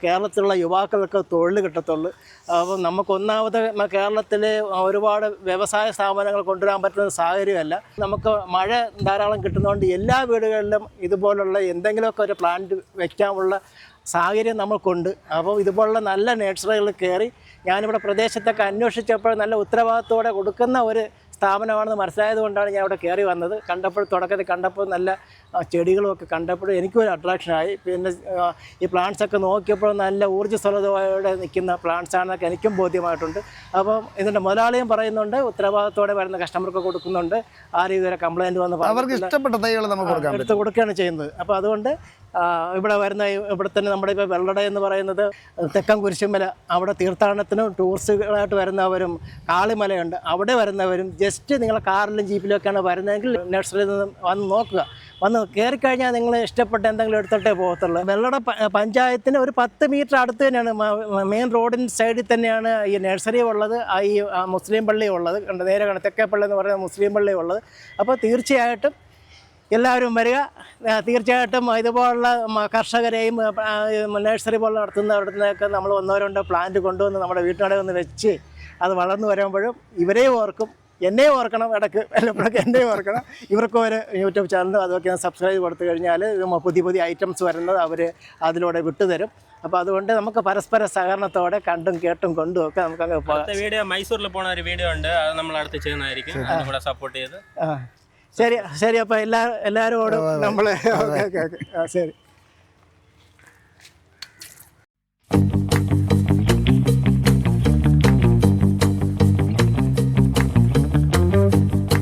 കേരളത്തിലുള്ള യുവാക്കൾക്ക് തൊഴിൽ കിട്ടത്തുള്ളൂ. അപ്പം നമുക്ക് ഒന്നാമത് മ- കേരളത്തിൽ ഒരുപാട് വ്യവസായ സ്ഥാപനങ്ങൾ കൊണ്ടുവരാൻ പറ്റുന്ന സാഹചര്യമല്ല. നമുക്ക് മഴ ധാരാളം കിട്ടുന്നതുകൊണ്ട് എല്ലാ വീടുകളിലും ഇതുപോലുള്ള എന്തെങ്കിലുമൊക്കെ ഒരു പ്ലാന്റ് വയ്ക്കാനുള്ള സാഹചര്യം നമ്മൾക്കുണ്ട്. അപ്പോൾ ഇതുപോലുള്ള നല്ല നേഴ്സറികൾ കയറി ഞാനിവിടെ പ്രദേശത്തൊക്കെ അന്വേഷിച്ചപ്പോൾ നല്ല ഉത്തരവാദിത്തോടെ കൊടുക്കുന്ന ഒരു സ്ഥാപനമാണെന്ന് മനസ്സിലായത് കൊണ്ടാണ് ഞാൻ അവിടെ കയറി വന്നത്. കണ്ടപ്പോൾ തുടക്കത്തിൽ കണ്ടപ്പോൾ നല്ല ചെടികളും ഒക്കെ കണ്ടപ്പോൾ എനിക്കും ഒരു അട്രാക്ഷനായി പിന്നെ ആ, ഈ പ്ലാന്റ്സ് ഒക്കെ നോക്കിയപ്പോൾ നല്ല ഊർജസ്വലതയോടെ നിൽക്കുന്ന പ്ലാന്റ്സ് ആണെന്നൊക്കെ എനിക്കും ബോധ്യമായിട്ടുണ്ട്. അപ്പം ഇതിന്റെ മുതലാളിയും പറയുന്നുണ്ട് ഉത്തരവാദിത്തോടെ വരുന്ന കസ്റ്റമർക്ക് കൊടുക്കുന്നുണ്ട്. ആരും ഇതുവരെ കംപ്ലൈന്റ് വന്ന് അവർക്ക് ഇഷ്ടപ്പെട്ട തൈകൾ നമുക്ക് എടുത്ത് കൊടുക്കുകയാണ് ചെയ്യുന്നത്. അപ്പോൾ അതുകൊണ്ട് ഇവിടെ വരുന്ന ഇവിടെ തന്നെ നമ്മുടെ ഇപ്പോൾ വെള്ളട എന്ന് പറയുന്നത് തെക്കൻ കുരിശുമല അവിടെ തീർത്ഥാടനത്തിനും ടൂറിസ്റ്റുകളായിട്ട് വരുന്നവരും കാളിമലയുണ്ട്. അവിടെ വരുന്നവരും ജസ്റ്റ് നിങ്ങളെ കാറിലും ജീപ്പിലും ഒക്കെയാണ് വരുന്നതെങ്കിൽ നഴ്സറിയിൽ നിന്ന് വന്ന് നോക്കുക. വന്ന് കയറി കഴിഞ്ഞാൽ നിങ്ങൾ ഇഷ്ടപ്പെട്ട എന്തെങ്കിലും എടുത്തിട്ടേ പോകത്തുള്ളൂ. വെള്ളട പഞ്ചായത്തിന് ഒരു പത്ത് മീറ്റർ അടുത്ത് തന്നെയാണ് മെയിൻ റോഡിന്റെ സൈഡിൽ തന്നെയാണ് ഈ നഴ്സറി ഉള്ളത്. ഈ മുസ്ലിം പള്ളി ഉള്ളത്. നേരെ തെക്കേപ്പള്ളി എന്ന് പറയുന്ന മുസ്ലിം പള്ളി ഉള്ളത്. അപ്പോൾ തീർച്ചയായിട്ടും എല്ലാവരും വരിക. തീർച്ചയായിട്ടും ഇതുപോലുള്ള കർഷകരെയും നഴ്സറി പോലെ നടത്തുന്നവരുടെ നമ്മൾ ഒന്നോ രണ്ടോ പ്ലാന്റ് കൊണ്ടുവന്ന് നമ്മുടെ വീട്ടിനടയിൽ ഒന്ന് വെച്ച് അത് വളർന്നു വരുമ്പോഴും ഇവരെയും ഓർക്കും. എന്നെയും ഓർക്കണം ഇടയ്ക്ക് വല്ലപ്പോഴൊക്കെ എന്നെ ഓർക്കണം. ഇവർക്കും ഒരു യൂട്യൂബ് ചാനൽ അതൊക്കെ സബ്സ്ക്രൈബ് കൊടുത്തു കഴിഞ്ഞാൽ പുതിയ പുതിയ ഐറ്റംസ് വരുന്നത് അവർ അതിലൂടെ വിട്ടുതരും. അപ്പോൾ അതുകൊണ്ട് നമുക്ക് പരസ്പര സഹകരണത്തോടെ കണ്ടും കേട്ടും കൊണ്ടും ഒക്കെ നമുക്ക് അങ്ങ് പോകാം വീഡിയോ മൈസൂരിൽ പോണ ഒരു വീഡിയോ ഉണ്ട്. അത് നമ്മൾ അടുത്ത് ചെയ്യുന്നതായിരിക്കും. കൂടെ സപ്പോർട്ട് ചെയ്ത്. ആ. ശരി ശരി. അപ്പോൾ എല്ലാ എല്ലാവരോടും നമ്മൾ ഓക്കെ ഓക്കെ ഓക്കെ. ശരി.